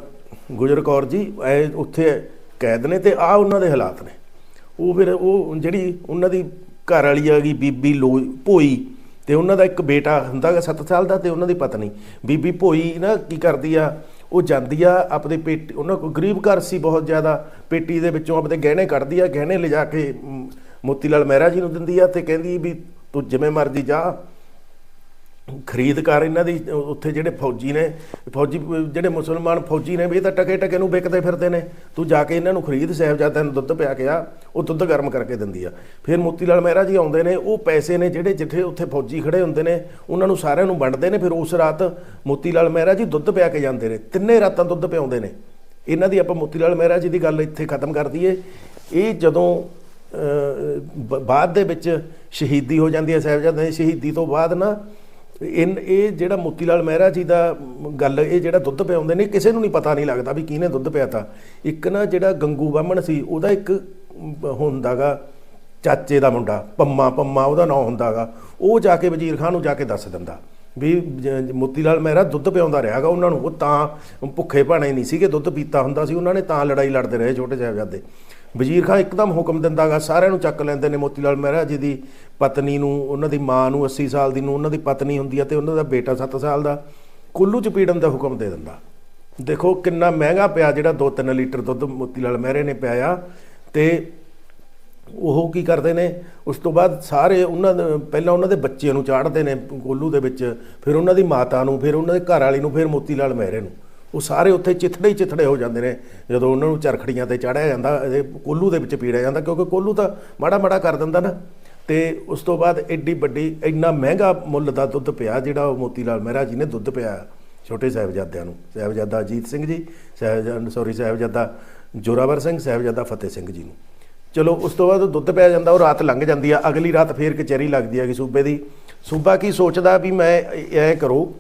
ਗੁਜਰ ਕੌਰ ਜੀ, ਐ ਉੱਥੇ ਕੈਦ ਨੇ ਤੇ ਆ ਉਹਨਾਂ ਦੇ ਹਾਲਾਤ ਨੇ। ਉਹ ਫਿਰ ਉਹ ਜਿਹੜੀ ਉਹਨਾਂ ਦੀ ਘਰ ਵਾਲੀ ਆ ਗਈ ਬੀਬੀ ਲੋ ਭੋਈ ਤੇ ਉਹਨਾਂ ਦਾ ਇੱਕ ਬੇਟਾ ਹੁੰਦਾ ਗਾ 7 ਸਾਲ ਦਾ ਤੇ ਉਹਨਾਂ ਦੀ ਪਤਨੀ। ਬੀਬੀ ਭੋਈ ਨਾ ਕੀ ਕਰਦੀ ਆ ਉਹ ਜਾਂਦੀ ਆ ਆਪਣੇ ਪੇਟੀ ਉਹਨਾਂ ਕੋਲ ਗਰੀਬ ਘਰ ਸੀ ਬਹੁਤ ਜ਼ਿਆਦਾ ਪੇਟੀ ਦੇ ਵਿੱਚੋਂ ਆਪਣੇ ਗਹਿਣੇ ਕੱਢਦੀ ਆ ਗਹਿਣੇ ਲਿਜਾ ਕੇ ਮ, ਮੋਤੀ ਲਾਲ ਮਹਿਰਾ ਜੀ ਨੂੰ ਦਿੰਦੀ ਆ ਤੇ ਕਹਿੰਦੀ ਵੀ ਤੂੰ ਜਿਵੇਂ ਮਰਜ਼ੀ ਜਾ ਖਰੀਦਕਾਰ ਇਹਨਾਂ ਦੀ ਉੱਥੇ ਜਿਹੜੇ ਫੌਜੀ ਨੇ, ਫੌਜੀ, ਜਿਹੜੇ ਮੁਸਲਮਾਨ ਫੌਜੀ ਨੇ ਵੀ ਇਹ ਤਾਂ ਟਕੇ ਟਕੇ ਨੂੰ ਵਿਕਦੇ ਫਿਰਦੇ ਨੇ। ਤੂੰ ਜਾ ਕੇ ਇਹਨਾਂ ਨੂੰ ਖਰੀਦ, ਸਾਹਿਬਜ਼ਾਦਿਆਂ ਨੂੰ ਦੁੱਧ ਪਿਆ ਕੇ ਆ, ਉਹ ਦੁੱਧ ਗਰਮ ਕਰਕੇ ਦਿੰਦੀ ਆ। ਫਿਰ ਮੋਤੀ ਲਾਲ ਮਹਿਰਾ ਜੀ ਆਉਂਦੇ ਨੇ, ਉਹ ਪੈਸੇ ਨੇ ਜਿਹੜੇ ਜਿੱਥੇ ਉੱਥੇ ਫੌਜੀ ਖੜੇ ਹੁੰਦੇ ਨੇ, ਉਹਨਾਂ ਨੂੰ ਸਾਰਿਆਂ ਨੂੰ ਵੰਡਦੇ ਨੇ। ਫਿਰ ਉਸ ਰਾਤ ਮੋਤੀ ਲਾਲ ਮਹਿਰਾ ਜੀ ਦੁੱਧ ਪਿਆ ਕੇ ਜਾਂਦੇ ਨੇ। ਤਿੰਨੇ ਰਾਤਾਂ ਦੁੱਧ ਪਿਆਉਂਦੇ ਨੇ। ਇਹਨਾਂ ਦੀ ਆਪਾਂ ਮੋਤੀ ਲਾਲ ਮਹਿਰਾ ਜੀ ਦੀ ਗੱਲ ਇੱਥੇ ਖਤਮ ਕਰ ਦਈਏ। ਇਹ ਜਦੋਂ ਬ- ਬਾਅਦ ਦੇ ਵਿੱਚ ਸ਼ਹੀਦੀ ਹੋ ਜਾਂਦੀ ਹੈ, ਸਾਹਿਬਜ਼ਾਦਿਆਂ ਦੀ ਸ਼ਹੀਦੀ ਤੋਂ ਬਾਅਦ ਨਾ ਇਨ ਇਹ ਜਿਹੜਾ ਮੋਤੀ ਲਾਲ ਮਹਿਰਾ ਜੀ ਦਾ ਗੱਲ ਇਹ ਜਿਹੜਾ ਦੁੱਧ ਪਿਆਉਂਦੇ ਨੇ ਕਿਸੇ ਨੂੰ ਨਹੀਂ ਪਤਾ ਨਹੀਂ ਲੱਗਦਾ ਵੀ ਕਿਹਨੇ ਦੁੱਧ ਪਿਆਤਾ ਇੱਕ ਨਾ ਜਿਹੜਾ ਗੰਗੂ ਬਾਹਮਣ ਸੀ ਉਹਦਾ ਇੱਕ ਮ, ਹੁੰਦਾਗਾ ਚਾਚੇ ਦਾ ਮੁੰਡਾ ਪੰਮਾ ਪੰਮਾ ਉਹਦਾ ਨਾਂ ਹੁੰਦਾਗਾ। ਉਹ ਜਾ ਕੇ ਵਜ਼ੀਰ ਖਾਨ ਨੂੰ ਜਾ ਕੇ ਦੱਸ ਦਿੰਦਾ ਵੀ ਜ- ਮੋਤੀ ਲਾਲ ਮਹਿਰਾ ਦੁੱਧ ਪਿਆਉਂਦਾ ਰਿਹਾਗਾ ਉਹਨਾਂ ਨੂੰ। ਉਹ ਤਾਂ ਭੁੱਖੇ ਭਾਣੇ ਨਹੀਂ ਸੀਗੇ ਦੁੱਧ ਪੀਤਾ ਹੁੰਦਾ ਸੀ ਉਹਨਾਂ ਨੇ ਤਾਂ ਲੜਾਈ ਲੜਦੇ ਰਹੇ ਛੋਟੇ ਸਾਹਿਬਜ਼ਾਦੇ। ਵਜ਼ੀਰ ਖਾਨ ਇੱਕਦਮ ਹੁਕਮ ਦਿੰਦਾਗਾ ਸਾਰਿਆਂ ਨੂੰ ਚੱਕ ਲੈਂਦੇ ਨੇ ਮੋਤੀ ਲਾਲ ਮਹਿਰਾ ਜੀ ਦੀ ਪਤਨੀ ਨੂੰ, ਉਹਨਾਂ ਦੀ ਮਾਂ ਨੂੰ 80 ਸਾਲ ਦੀ ਨੂੰ, ਉਹਨਾਂ ਦੀ ਪਤਨੀ ਹੁੰਦੀ ਹੈ ਤੇ ਉਹਨਾਂ ਦਾ ਬੇਟਾ 7 ਸਾਲ ਦਾ, ਕੁੱਲੂ ਚ ਪੀੜਨ ਦਾ ਹੁਕਮ ਦੇ ਦਿੰਦਾ। ਦੇਖੋ ਕਿੰਨਾ ਮਹਿੰਗਾ ਪਿਆ ਜਿਹੜਾ 2-3 ਲੀਟਰ ਦੁੱਧ ਮੋਤੀ ਲਾਲ ਮਹਿਰੇ ਨੇ ਪਿਆਇਆ ਤੇ ਉਹ ਕੀ ਕਰਦੇ ਨੇ, ਉਸ ਤੋਂ ਬਾਅਦ ਸਾਰੇ ਉਹਨਾਂ ਪਹਿਲਾਂ ਉਹਨਾਂ ਦੇ ਬੱਚਿਆਂ ਨੂੰ ਚਾੜਦੇ ਨੇ ਕੋਲੂ ਦੇ ਵਿੱਚ, ਫਿਰ ਉਹਨਾਂ ਦੀ ਮਾਤਾ ਨੂੰ, ਫਿਰ ਉਹਨਾਂ ਦੇ ਘਰ ਵਾਲੀ ਨੂੰ, ਫਿਰ ਮੋਤੀ ਲਾਲ ਮਹਿਰੇ ਨੂੰ। ਉਹ ਸਾਰੇ ਉੱਥੇ ਚਿਥੜੇ ਹੀ ਚਿਥੜੇ ਹੋ ਜਾਂਦੇ ਨੇ। ਜਦੋਂ ਉਹਨਾਂ ਨੂੰ ਚਰਖੜੀਆਂ ਤੇ ਚਾੜਿਆ ਜਾਂਦਾ ਕੋਲੂ ਦੇ ਵਿੱਚ ਪੀੜਿਆ ਜਾਂਦਾ, ਕਿਉਂਕਿ ਕੋਲੂ ਤਾਂ ਮਾੜਾ ਮਾੜਾ ਕਰ ਦਿੰਦਾ ਨਾ। ਤੇ ਉਸ ਤੋਂ ਬਾਅਦ ਐਡੀ ਵੱਡੀ, ਇੰਨਾ ਮਹਿੰਗਾ ਮੁੱਲ ਦਾ ਦੁੱਧ ਪਿਆ, ਜਿਹੜਾ ਉਹ ਮੋਤੀ ਲਾਲ ਮਹਿਰਾ ਜੀ ਨੇ ਦੁੱਧ ਪਿਆ ਛੋਟੇ ਸਾਹਿਬਜ਼ਾਦਿਆਂ ਨੂੰ। ਸਾਹਿਬਜ਼ਾਦਾ ਅਜੀਤ ਸਿੰਘ ਜੀ ਸਾਹਿਬਜ਼ਾਦਾ ਸੌਰੀ ਸਾਹਿਬਜ਼ਾਦਾ ਜੋਰਾਵਰ ਸਿੰਘ, ਸਾਹਿਬਜ਼ਾਦਾ ਫਤਿਹ ਸਿੰਘ ਜੀ ਨੂੰ। ਚਲੋ, ਉਸ ਤੋਂ ਬਾਅਦ ਉਹ ਦੁੱਧ ਪਿਆ ਜਾਂਦਾ, ਉਹ ਰਾਤ ਲੰਘ ਜਾਂਦੀ ਆ। ਅਗਲੀ ਰਾਤ ਫੇਰ ਕਚਹਿਰੀ ਲੱਗਦੀ ਹੈਗੀ ਸੂਬੇ ਦੀ। ਸੂਬਾ ਕੀ ਸੋਚਦਾ ਵੀ ਮੈਂ ਐ ਕਰੋ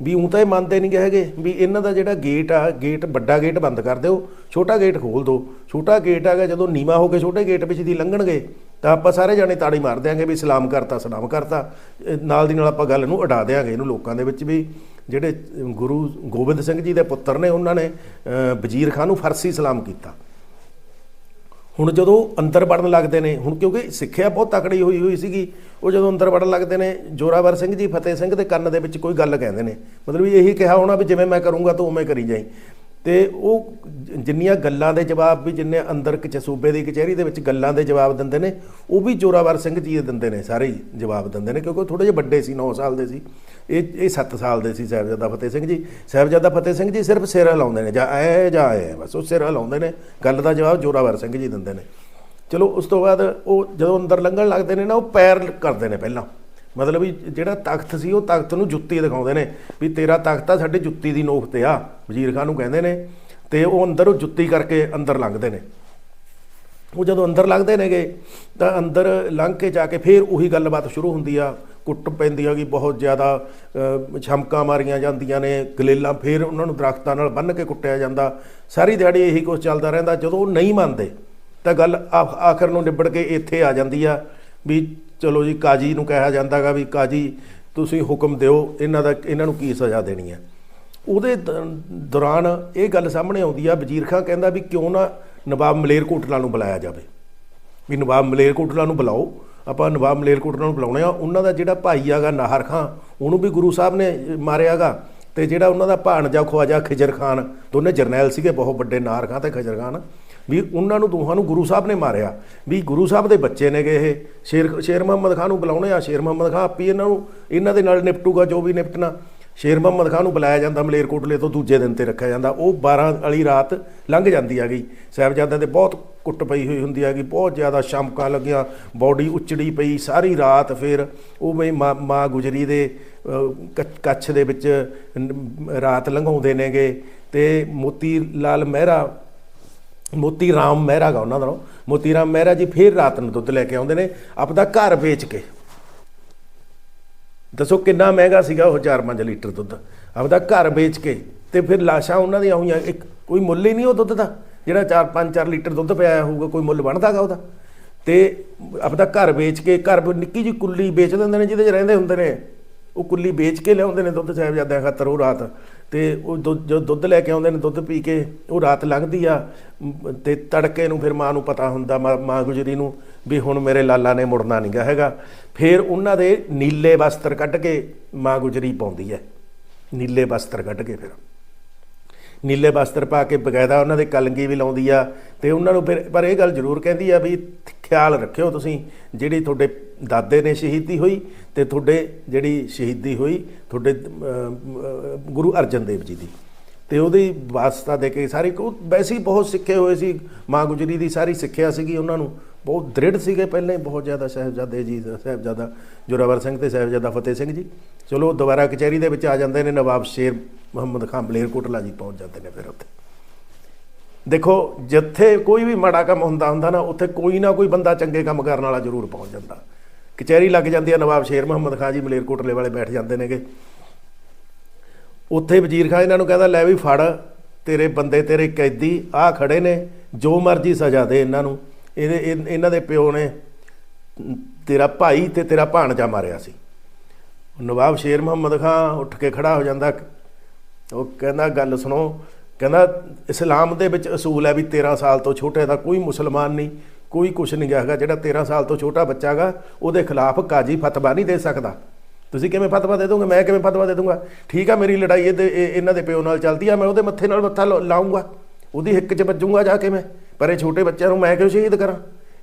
ਵੀ ਉਹ ਤਾਂ ਇਹ ਮੰਨਦੇ ਨਹੀਂ ਹੈਗੇ ਵੀ ਇਹਨਾਂ ਦਾ ਜਿਹੜਾ ਗੇਟ ਆ ਗੇਟ ਵੱਡਾ ਗੇਟ ਬੰਦ ਕਰ ਦਿਓ, ਛੋਟਾ ਗੇਟ ਖੋਲ ਦਿਓ ਛੋਟਾ ਗੇਟ ਹੈਗਾ ਜਦੋਂ ਨੀਵਾ ਹੋ ਕੇ ਛੋਟੇ ਗੇਟ ਵਿੱਚ ਦੀ ਲੰਘਣਗੇ, ਤਾਂ ਆਪਾਂ ਸਾਰੇ ਜਾਣੇ ਤਾੜੀ ਮਾਰ ਦਿਆਂਗੇ ਵੀ ਸਲਾਮ ਕਰਤਾ ਸਲਾਮ ਕਰਤਾ। ਨਾਲ ਦੀ ਨਾਲ ਆਪਾਂ ਗੱਲ ਨੂੰ ਉਡਾ ਦਿਆਂਗੇ ਇਹਨੂੰ ਲੋਕਾਂ ਦੇ ਵਿੱਚ ਵੀ। ਜਿਹੜੇ ਗੁਰੂ ਗੋਬਿੰਦ ਸਿੰਘ ਜੀ ਦੇ ਪੁੱਤਰ ਨੇ ਉਹਨਾਂ ਨੇ ਵਜ਼ੀਰ ਖਾਨ ਨੂੰ ਫਰਸੀ ਸਲਾਮ ਕੀਤਾ। ਹੁਣ ਜਦੋਂ ਅੰਦਰ ਵੜਨ ਲੱਗਦੇ ਨੇ, ਹੁਣ ਕਿਉਂਕਿ ਸਿੱਖਿਆ ਬਹੁਤ ਤਕੜੀ ਹੋਈ ਹੋਈ ਸੀਗੀ, ਉਹ ਜਦੋਂ ਅੰਦਰ ਵੜਨ ਲੱਗਦੇ ਨੇ, ਜੋਰਾਵਰ ਸਿੰਘ ਜੀ, ਫਤਿਹ ਸਿੰਘ ਦੇ ਕੰਨ ਦੇ ਵਿੱਚ ਕੋਈ ਗੱਲ ਕਹਿੰਦੇ ਨੇ। ਮਤਲਬ ਵੀ ਇਹੀ ਕਿਹਾ ਹੋਣਾ ਵੀ ਜਿਵੇਂ ਮੈਂ ਕਰੂੰਗਾ, ਤੂੰ ਉਵੇਂ ਕਰੀ ਜਾਈ। ਤੇ ਉਹ ਜਿੰਨੀਆਂ ਗੱਲਾਂ ਦੇ ਜਵਾਬ ਵੀ ਜਿੰਨੇ ਅੰਦਰ ਕਿਚ ਸੂਬੇ ਦੀ ਕਚਹਿਰੀ ਦੇ ਵਿੱਚ ਗੱਲਾਂ ਦੇ ਜਵਾਬ ਦਿੰਦੇ ਨੇ, ਉਹ ਵੀ ਜੋਰਾਵਰ ਸਿੰਘ ਜੀ ਦੇ ਦਿੰਦੇ ਨੇ, ਸਾਰੇ ਹੀ ਜਵਾਬ ਦਿੰਦੇ ਨੇ, ਕਿਉਂਕਿ ਉਹ ਥੋੜੇ ਜਿਹੇ ਵੱਡੇ ਸੀ 9 ਸਾਲ ਦੇ ਸੀ। ਇਹ ਇਹ 7 ਸਾਲ ਦੇ ਸੀ ਸਾਹਿਬਜ਼ਾਦਾ ਫਤਿਹ ਸਿੰਘ ਜੀ। ਸਾਹਿਬਜ਼ਾਦਾ ਫਤਿਹ ਸਿੰਘ ਜੀ ਸਿਰਫ ਸਿਰ ਹਿਲਾਉਂਦੇ ਨੇ, ਜਾਂ ਐ ਜਾਂ ਐ, ਬਸ ਉਹ ਸਿਰ ਹਿਲਾਉਂਦੇ ਨੇ, ਗੱਲ ਦਾ ਜਵਾਬ ਜੋਰਾਵਰ ਸਿੰਘ ਜੀ ਦਿੰਦੇ ਨੇ। ਚਲੋ, ਉਸ ਤੋਂ ਬਾਅਦ ਉਹ ਜਦੋਂ ਅੰਦਰ ਲੰਘਣ ਲੱਗਦੇ ਨੇ ਨਾ, ਉਹ ਪੈਰ ਕਰਦੇ ਨੇ ਪਹਿਲਾਂ। ਮਤਲਬ ਵੀ ਜਿਹੜਾ ਤਖਤ ਸੀ, ਉਹ ਤਖਤ ਨੂੰ ਜੁੱਤੀ ਦਿਖਾਉਂਦੇ ਨੇ ਵੀ ਤੇਰਾ ਤਖਤ ਆ, ਸਾਡੀ ਜੁੱਤੀ ਦੀ ਨੋਕ ਤੇ ਆ, ਵਜ਼ੀਰ ਖਾਨ ਨੂੰ ਕਹਿੰਦੇ ਨੇ। ਤੇ ਉਹ ਅੰਦਰ ਉਹ ਜੁੱਤੀ ਕਰਕੇ ਅੰਦਰ ਲੰਘਦੇ ਨੇ। ਉਹ ਜਦੋਂ ਅੰਦਰ ਲੰਘਦੇ ਨੇਗੇ, ਤਾਂ ਅੰਦਰ ਲੰਘ ਕੇ ਜਾ ਕੇ ਫਿਰ ਉਹੀ ਗੱਲਬਾਤ ਸ਼ੁਰੂ ਹੁੰਦੀ ਆ। ਕੁੱਟ ਪੈਂਦੀ ਹੈਗੀ ਬਹੁਤ ਜ਼ਿਆਦਾ ਛਮਕਾਂ ਮਾਰੀਆਂ ਜਾਂਦੀਆਂ ਨੇ, ਗਲੇਲਾਂ ਫਿਰ ਉਹਨਾਂ ਨੂੰ ਦਰਖਤਾਂ ਨਾਲ ਬੰਨ੍ਹ ਕੇ ਕੁੱਟਿਆ ਜਾਂਦਾ। ਸਾਰੀ ਦਿਹਾੜੀ ਇਹੀ ਕੁਝ ਚੱਲਦਾ ਰਹਿੰਦਾ। ਜਦੋਂ ਉਹ ਨਹੀਂ ਮੰਨਦੇ, ਤਾਂ ਗੱਲ ਆ- ਆਖਰ ਨੂੰ ਨਿਬੜ ਕੇ ਇੱਥੇ ਆ ਜਾਂਦੀ ਆ ਵੀ ਚਲੋ ਜੀ, ਕਾਜੀ ਨੂੰ ਕਿਹਾ ਜਾਂਦਾਗਾ ਵੀ ਕਾਜੀ ਤੁਸੀਂ ਹੁਕਮ ਦਿਓ, ਇਹਨਾਂ ਦਾ ਇਹਨਾਂ ਨੂੰ ਕੀ ਸਜ਼ਾ ਦੇਣੀ ਹੈ। ਉਹਦੇ ਦ- ਦੌਰਾਨ ਇਹ ਗੱਲ ਸਾਹਮਣੇ ਆਉਂਦੀ ਆ, ਵਜ਼ੀਰ ਖਾਂ ਕਹਿੰਦਾ ਵੀ ਕਿਉਂ ਨਾ ਨਵਾਬ ਮਲੇਰਕੋਟਲਾ ਨੂੰ ਬੁਲਾਇਆ ਜਾਵੇ। ਵੀ ਨਵਾਬ ਮਲੇਰਕੋਟਲਾ ਨੂੰ ਬੁਲਾਓ, ਆਪਾਂ ਨਵਾਬ ਮਲੇਰਕੋਟਲਾ ਨੂੰ ਬੁਲਾਉਣੇ ਆ, ਉਹਨਾਂ ਦਾ ਜਿਹੜਾ ਭਾਈ ਆਗਾ ਨਾਹਰ ਖਾਂ, ਉਹਨੂੰ ਵੀ ਗੁਰੂ ਸਾਹਿਬ ਨੇ ਮਾਰਿਆਗਾ ਤੇ ਜਿਹੜਾ ਉਹਨਾਂ ਦਾ ਭਾਣਜਾ ਖਵਾਜਾ ਖਿਜਰ ਖਾਨ, ਦੋਨੇ ਜਰਨੈਲ ਸੀਗੇ, ਬਹੁਤ ਵੱਡੇ ਨਾਹਰ ਖਾਂ ਤੇ ਖਿਜਰ ਖਾਨ। ਵੀ ਉਹਨਾਂ ਨੂੰ ਦੋਹਾਂ ਨੂੰ ਗੁਰੂ ਸਾਹਿਬ ਨੇ ਮਾਰਿਆ। ਵੀ ਗੁਰੂ ਸਾਹਿਬ ਦੇ ਬੱਚੇ ਨੇਗੇ ਇਹ। ਸ਼ੇਰ ਸ਼ੇਰ ਮੁਹੰਮਦ ਖਾਨ ਨੂੰ ਬੁਲਾਉਣੇ ਆ। ਸ਼ੇਰ ਮੁਹੰਮਦ ਖਾਨ ਆਪੀ ਇਹਨਾਂ ਨੂੰ, ਇਹਨਾਂ ਦੇ ਨਾਲ ਨਿਪਟੂਗਾ ਜੋ ਵੀ ਨਿਪਟਣਾ। ਸ਼ੇਰ ਮੁਹੰਮਦ ਖਾਨ ਨੂੰ ਬੁਲਾਇਆ ਜਾਂਦਾ, ਮਲੇਰਕੋਟਲੇ ਤੋਂ ਦੂਜੇ ਦਿਨ ਤੇ ਰੱਖਿਆ ਜਾਂਦਾ। ਉਹ 12 ਵਾਲੀ ਰਾਤ ਲੰਘ ਜਾਂਦੀ ਆ ਗਈ ਸਾਹਿਬਜ਼ਾਦਿਆਂ 'ਤੇ ਬਹੁਤ ਕੁੱਟ ਪਈ ਹੋਈ ਹੁੰਦੀ ਹੈਗੀ। ਬਹੁਤ ਜ਼ਿਆਦਾ ਸ਼ਮਕਾਂ ਲੱਗੀਆਂ। ਬਾਡੀ ਉੱਚੜੀ ਪਈ। ਸਾਰੀ ਰਾਤ ਫਿਰ ਉਵੇਂ ਮਾਂ ਮਾਂ ਗੁਜਰੀ ਦੇ ਕੱਛ- ਦੇ ਵਿੱਚ ਰਾਤ ਲੰਘਾਉਂਦੇ ਨੇਗੇ ਤੇ ਮੋਤੀ ਲਾਲ ਮਹਿਰਾ ਮੋਤੀ ਰਾਮ ਮਹਿਰਾ ਗਾ ਉਹਨਾਂ ਦਾ ਮੋਤੀ ਰਾਮ ਮਹਿਰਾ ਜੀ ਫਿਰ ਰਾਤ ਨੂੰ ਦੁੱਧ ਲੈ ਕੇ ਆਉਂਦੇ ਨੇ, ਆਪਦਾ ਘਰ ਵੇਚ ਕੇ। ਦੱਸੋ ਕਿੰਨਾ ਮਹਿੰਗਾ ਸੀਗਾ ਉਹ 4-5 ਲੀਟਰ ਦੁੱਧ। ਆਪਦਾ ਘਰ ਵੇਚ ਕੇ ਤੇ ਫਿਰ ਲਾਸ਼ਾਂ ਉਹਨਾਂ ਦੀਆਂ ਹੋਈਆਂ, ਇੱਕ ਕੋਈ ਮੁੱਲ ਹੀ ਨਹੀਂ ਉਹ ਦੁੱਧ ਦਾ। ਜਿਹੜਾ 4-5-4 ਲੀਟਰ ਦੁੱਧ ਪਿਆ ਹੋਊਗਾ, ਕੋਈ ਮੁੱਲ ਬਣਦਾਗਾ ਉਹਦਾ। ਤੇ ਆਪਦਾ ਘਰ ਵੇਚ ਕੇ, ਘਰ ਨਿੱਕੀ ਜਿਹੀ ਕੁੱਲੀ ਵੇਚ ਦਿੰਦੇ ਨੇ ਜਿਹਦੇ 'ਚ ਰਹਿੰਦੇ ਹੁੰਦੇ ਨੇ। ਉਹ ਕੁੱਲੀ ਵੇਚ ਕੇ ਲਿਆਉਂਦੇ ਨੇ ਦੁੱਧ ਸਾਹਿਬਜ਼ਾਦਿਆਂ ਖਾਤਰ ਉਹ ਰਾਤ। ਤੇ ਉਹ ਦੁੱਧ- ਜਦੋਂ ਦੁੱਧ ਲੈ ਕੇ ਆਉਂਦੇ ਨੇ ਦੁੱਧ ਪੀ ਕੇ ਉਹ ਰਾਤ ਲੰਘਦੀ ਆ ਮ, ਤੇ ਤੜਕੇ ਨੂੰ ਫਿਰ ਮਾਂ ਨੂੰ ਪਤਾ ਹੁੰਦਾ ਮਾਂ ਮਾਂ ਗੁਜਰੀ ਨੂੰ ਵੀ ਹੁਣ ਮੇਰੇ ਲਾਲਾ ਨੇ ਮੁੜਨਾ ਨਹੀਂ ਗਾ ਹੈਗਾ। ਫਿਰ ਉਹਨਾਂ ਦੇ ਨੀਲੇ ਵਸਤਰ ਕੱਢ ਕੇ ਮਾਂ ਗੁਜਰੀ ਪਾਉਂਦੀ ਹੈ। ਨੀਲੇ ਵਸਤਰ ਕੱਢ ਕੇ ਫਿਰ। ਨੀਲੇ ਵਸਤਰ ਪਾ ਕੇ ਬਕਾਇਦਾ ਉਹਨਾਂ ਦੇ ਕਲੰਗੀ ਵੀ ਲਾਉਂਦੀ ਆ ਤੇ ਉਹਨਾਂ ਨੂੰ ਫਿਰ, ਪਰ ਇਹ ਗੱਲ ਜ਼ਰੂਰ ਕਹਿੰਦੀ ਆ ਵੀ ਖਿਆਲ ਰੱਖਿਓ ਤੁਸੀਂ, ਜਿਹੜੀ ਤੁਹਾਡੇ ਦਾਦੇ ਨੇ ਸ਼ਹੀਦੀ ਹੋਈ ਤੇ ਤੁਹਾਡੇ ਜਿਹੜੀ ਸ਼ਹੀਦੀ ਹੋਈ, ਤੁਹਾਡੇ ਗੁਰੂ ਅਰਜਨ ਦੇਵ ਜੀ ਦੀ। ਤੇ ਉਹਦੀ ਵਾਸਤਾ ਦੇ ਕੇ ਸਾਰੀ, ਉਹ ਵੈਸੇ ਹੀ ਬਹੁਤ ਸਿੱਖੇ ਹੋਏ ਸੀ, ਮਾਂ ਗੁਜਰੀ ਦੀ ਸਾਰੀ ਸਿੱਖਿਆ ਸੀਗੀ ਉਹਨਾਂ ਨੂੰ, ਬਹੁਤ ਦ੍ਰਿੜ ਸੀਗੇ ਪਹਿਲਾਂ ਹੀ, ਬਹੁਤ ਜ਼ਿਆਦਾ ਸਾਹਿਬਜ਼ਾਦੇ ਜੀ, ਸਾਹਿਬਜ਼ਾਦਾ ਜੋਰਾਵਰ ਸਿੰਘ ਤੇ ਸਾਹਿਬਜ਼ਾਦਾ ਫਤਿਹ ਸਿੰਘ ਜੀ। ਚਲੋ ਦੁਬਾਰਾ ਕਚਹਿਰੀ ਦੇ ਵਿੱਚ ਆ ਜਾਂਦੇ ਨੇ, ਨਵਾਬ ਸ਼ੇਰ ਮੁਹੰਮਦ ਖਾਨ ਮਲੇਰਕੋਟਲਾ ਜੀ ਪਹੁੰਚ ਜਾਂਦੇ ਨੇ ਫਿਰ ਉੱਥੇ। ਦੇਖੋ, ਜਿੱਥੇ ਕੋਈ ਵੀ ਮਾੜਾ ਕੰਮ ਹੁੰਦਾ ਹੁੰਦਾ ਨਾ, ਉੱਥੇ ਕੋਈ ਨਾ ਕੋਈ ਬੰਦਾ ਚੰਗੇ ਕੰਮ ਕਰਨ ਵਾਲਾ ਜ਼ਰੂਰ ਪਹੁੰਚ ਜਾਂਦਾ। ਕਚਹਿਰੀ ਲੱਗ ਜਾਂਦੀ ਹੈ ਨਵਾਬ ਸ਼ੇਰ ਮੁਹੰਮਦ ਖਾਨ ਜੀ ਮਲੇਰਕੋਟਲੇ ਵਾਲੇ ਬੈਠ ਜਾਂਦੇ ਨੇਗੇ। ਉੱਥੇ ਵਜ਼ੀਰ ਖਾਨ ਇਹਨਾਂ ਨੂੰ ਕਹਿੰਦਾ, ਲੈ ਵੀ ਫੜ, ਤੇਰੇ ਬੰਦੇ, ਤੇਰੇ ਕੈਦੀ ਆ ਖੜੇ ਨੇ, ਜੋ ਮਰਜ਼ੀ ਸਜ਼ਾ ਦੇ ਇਹਨਾਂ ਨੂੰ। ਇਹਦੇ, ਇਹ- ਇਹਨਾਂ ਦੇ ਪਿਓ ਨੇ ਤੇਰਾ ਭਾਈ ਤੇ ਤੇਰਾ ਭਾਣਜਾ ਮਾਰਿਆ ਸੀ। ਨਵਾਬ ਸ਼ੇਰ ਮੁਹੰਮਦ ਖਾਨ ਉੱਠ ਕੇ ਖੜਾ ਹੋ ਜਾਂਦਾ ਉਹ ਕਹਿੰਦਾ, ਗੱਲ ਸੁਣੋ, ਕਹਿੰਦਾ, ਇਸਲਾਮ ਦੇ ਵਿੱਚ ਅਸੂਲ ਹੈ ਵੀ 13 ਸਾਲ ਤੋਂ ਛੋਟੇ ਦਾ ਕੋਈ ਮੁਸਲਮਾਨ ਨਹੀਂ, ਕੋਈ ਕੁਛ ਨਹੀਂ ਹੈਗਾ, ਜਿਹੜਾ 13 ਸਾਲ ਤੋਂ ਛੋਟਾ ਬੱਚਾ ਗਾ ਉਹਦੇ ਖਿਲਾਫ ਕਾਜੀ ਫਤਵਾ ਨਹੀਂ ਦੇ ਸਕਦਾ। ਤੁਸੀਂ ਕਿਵੇਂ ਫਤਵਾ ਦੇ ਦੋਗੇ? ਮੈਂ ਕਿਵੇਂ ਫਤਵਾ ਦੇ ਦੂੰਗਾ? ਠੀਕ ਆ, ਮੇਰੀ ਲੜਾਈ ਇਹਦੇ ਇਹਨਾਂ ਦੇ ਪਿਓ ਨਾਲ ਚੱਲਦੀ ਆ, ਮੈਂ ਉਹਦੇ ਮੱਥੇ ਨਾਲ ਮੱਥਾ ਲਾ- ਲਾਊਂਗਾ। ਉਹਦੀ ਹਿੱਕ 'ਚ ਵੱਜੂਗਾ ਜਾ ਕੇ ਮੈਂ। ਪਰ ਇਹ ਛੋਟੇ ਬੱਚਿਆਂ ਨੂੰ ਮੈਂ ਕਿਉਂ ਸ਼ਹੀਦ ਕਰਾਂ?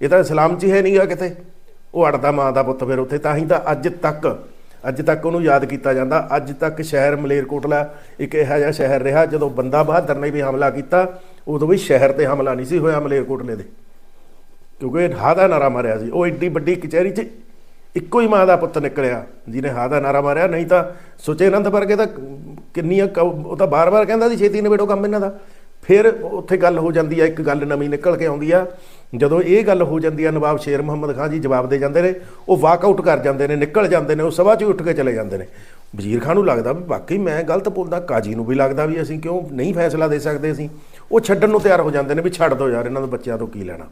ਇਹ ਤਾਂ ਇਸਲਾਮ 'ਚ ਹੀ ਹੈ ਨਹੀਂਗਾ ਕਿਤੇ। ਉਹ ਅੜਦਾ ਮਾਂ ਦਾ ਪੁੱਤ ਫਿਰ ਉੱਥੇ, ਤਾਂ ਹੀ ਤਾਂ ਅੱਜ ਤੱਕ ਅੱਜ ਤੱਕ ਉਹਨੂੰ ਯਾਦ ਕੀਤਾ ਜਾਂਦਾ। ਅੱਜ ਤੱਕ ਸ਼ਹਿਰ ਮਲੇਰਕੋਟਲਾ ਇੱਕ ਇਹੋ ਜਿਹਾ ਸ਼ਹਿਰ ਰਿਹਾ, ਜਦੋਂ ਬੰਦਾ ਬਹਾਦਰ ਨੇ ਵੀ ਹਮਲਾ ਕੀਤਾ, ਉਦੋਂ ਵੀ ਸ਼ਹਿਰ ਤੇ ਹਮਲਾ ਨਹੀਂ ਸੀ ਹੋਇਆ ਮਲੇਰਕੋਟਲੇ ਦੇ। ਕਿਉਂਕਿ ਇਹ ਹਾ ਦਾ ਨਾਰਾ ਮਾਰਿਆ ਸੀ। ਉਹ ਏਡੀ ਵੱਡੀ ਕਚਹਿਰੀ 'ਚ ਇੱਕੋ ਹੀ ਮਾਂ ਦਾ ਪੁੱਤ ਨਿਕਲਿਆ, ਜਿਹਨੇ ਹਾ ਦਾ ਨਾਰਾ ਮਾਰਿਆ। ਨਹੀਂ ਤਾਂ ਸੁਚੇ ਆਨੰਦ ਵਰਗੇ ਤਾਂ ਕਿੰਨੀਆਂ ਕ- ਉਹ ਤਾਂ ਬਾਰ-ਬਾਰ ਕਹਿੰਦਾ ਸੀ, ਛੇਤੀ ਨਿਬੇੜੋ ਕੰਮ ਇਹਨਾਂ ਦਾ। ਫਿਰ ਉੱਥੇ ਗੱਲ ਹੋ ਜਾਂਦੀ ਆ, ਇੱਕ ਗੱਲ ਨਵੀਂ ਨਿਕਲ ਕੇ ਆਉਂਦੀ ਆ। ਜਦੋਂ ਇਹ ਗੱਲ ਹੋ ਜਾਂਦੀ ਆ ਨਵਾਬ ਸ਼ੇਰ ਮੁਹੰਮਦ ਖਾਨ ਜੀ ਜਵਾਬ ਦੇ ਜਾਂਦੇ ਨੇ, ਉਹ ਵਾਕਆਊਟ ਕਰ ਜਾਂਦੇ ਨੇ, ਨਿਕਲ ਜਾਂਦੇ ਨੇ, ਉਹ ਸਭਾ 'ਚ ਹੀ ਉੱਠ ਕੇ ਚਲੇ ਜਾਂਦੇ ਨੇ। ਵਜ਼ੀਰ ਖਾਨ ਨੂੰ ਲੱਗਦਾ ਵੀ ਵਾਕਈ ਮੈਂ ਗਲਤ ਬੋਲਦਾ ਕਾਜੀ ਨੂੰ ਵੀ ਲੱਗਦਾ ਵੀ ਅਸੀਂ ਕਿਉਂ ਨਹੀਂ ਫੈਸਲਾ ਦੇ ਸਕਦੇ ਅਸੀਂ। ਉਹ ਛੱਡਣ ਨੂੰ ਤਿਆਰ ਹੋ ਜਾਂਦੇ ਨੇ ਵੀ ਛੱਡ ਦਿਓ ਯਾਰ, ਇਹਨਾਂ ਨੂੰ ਬੱਚਿਆਂ ਤੋਂ ਕੀ ਲੈਣਾ।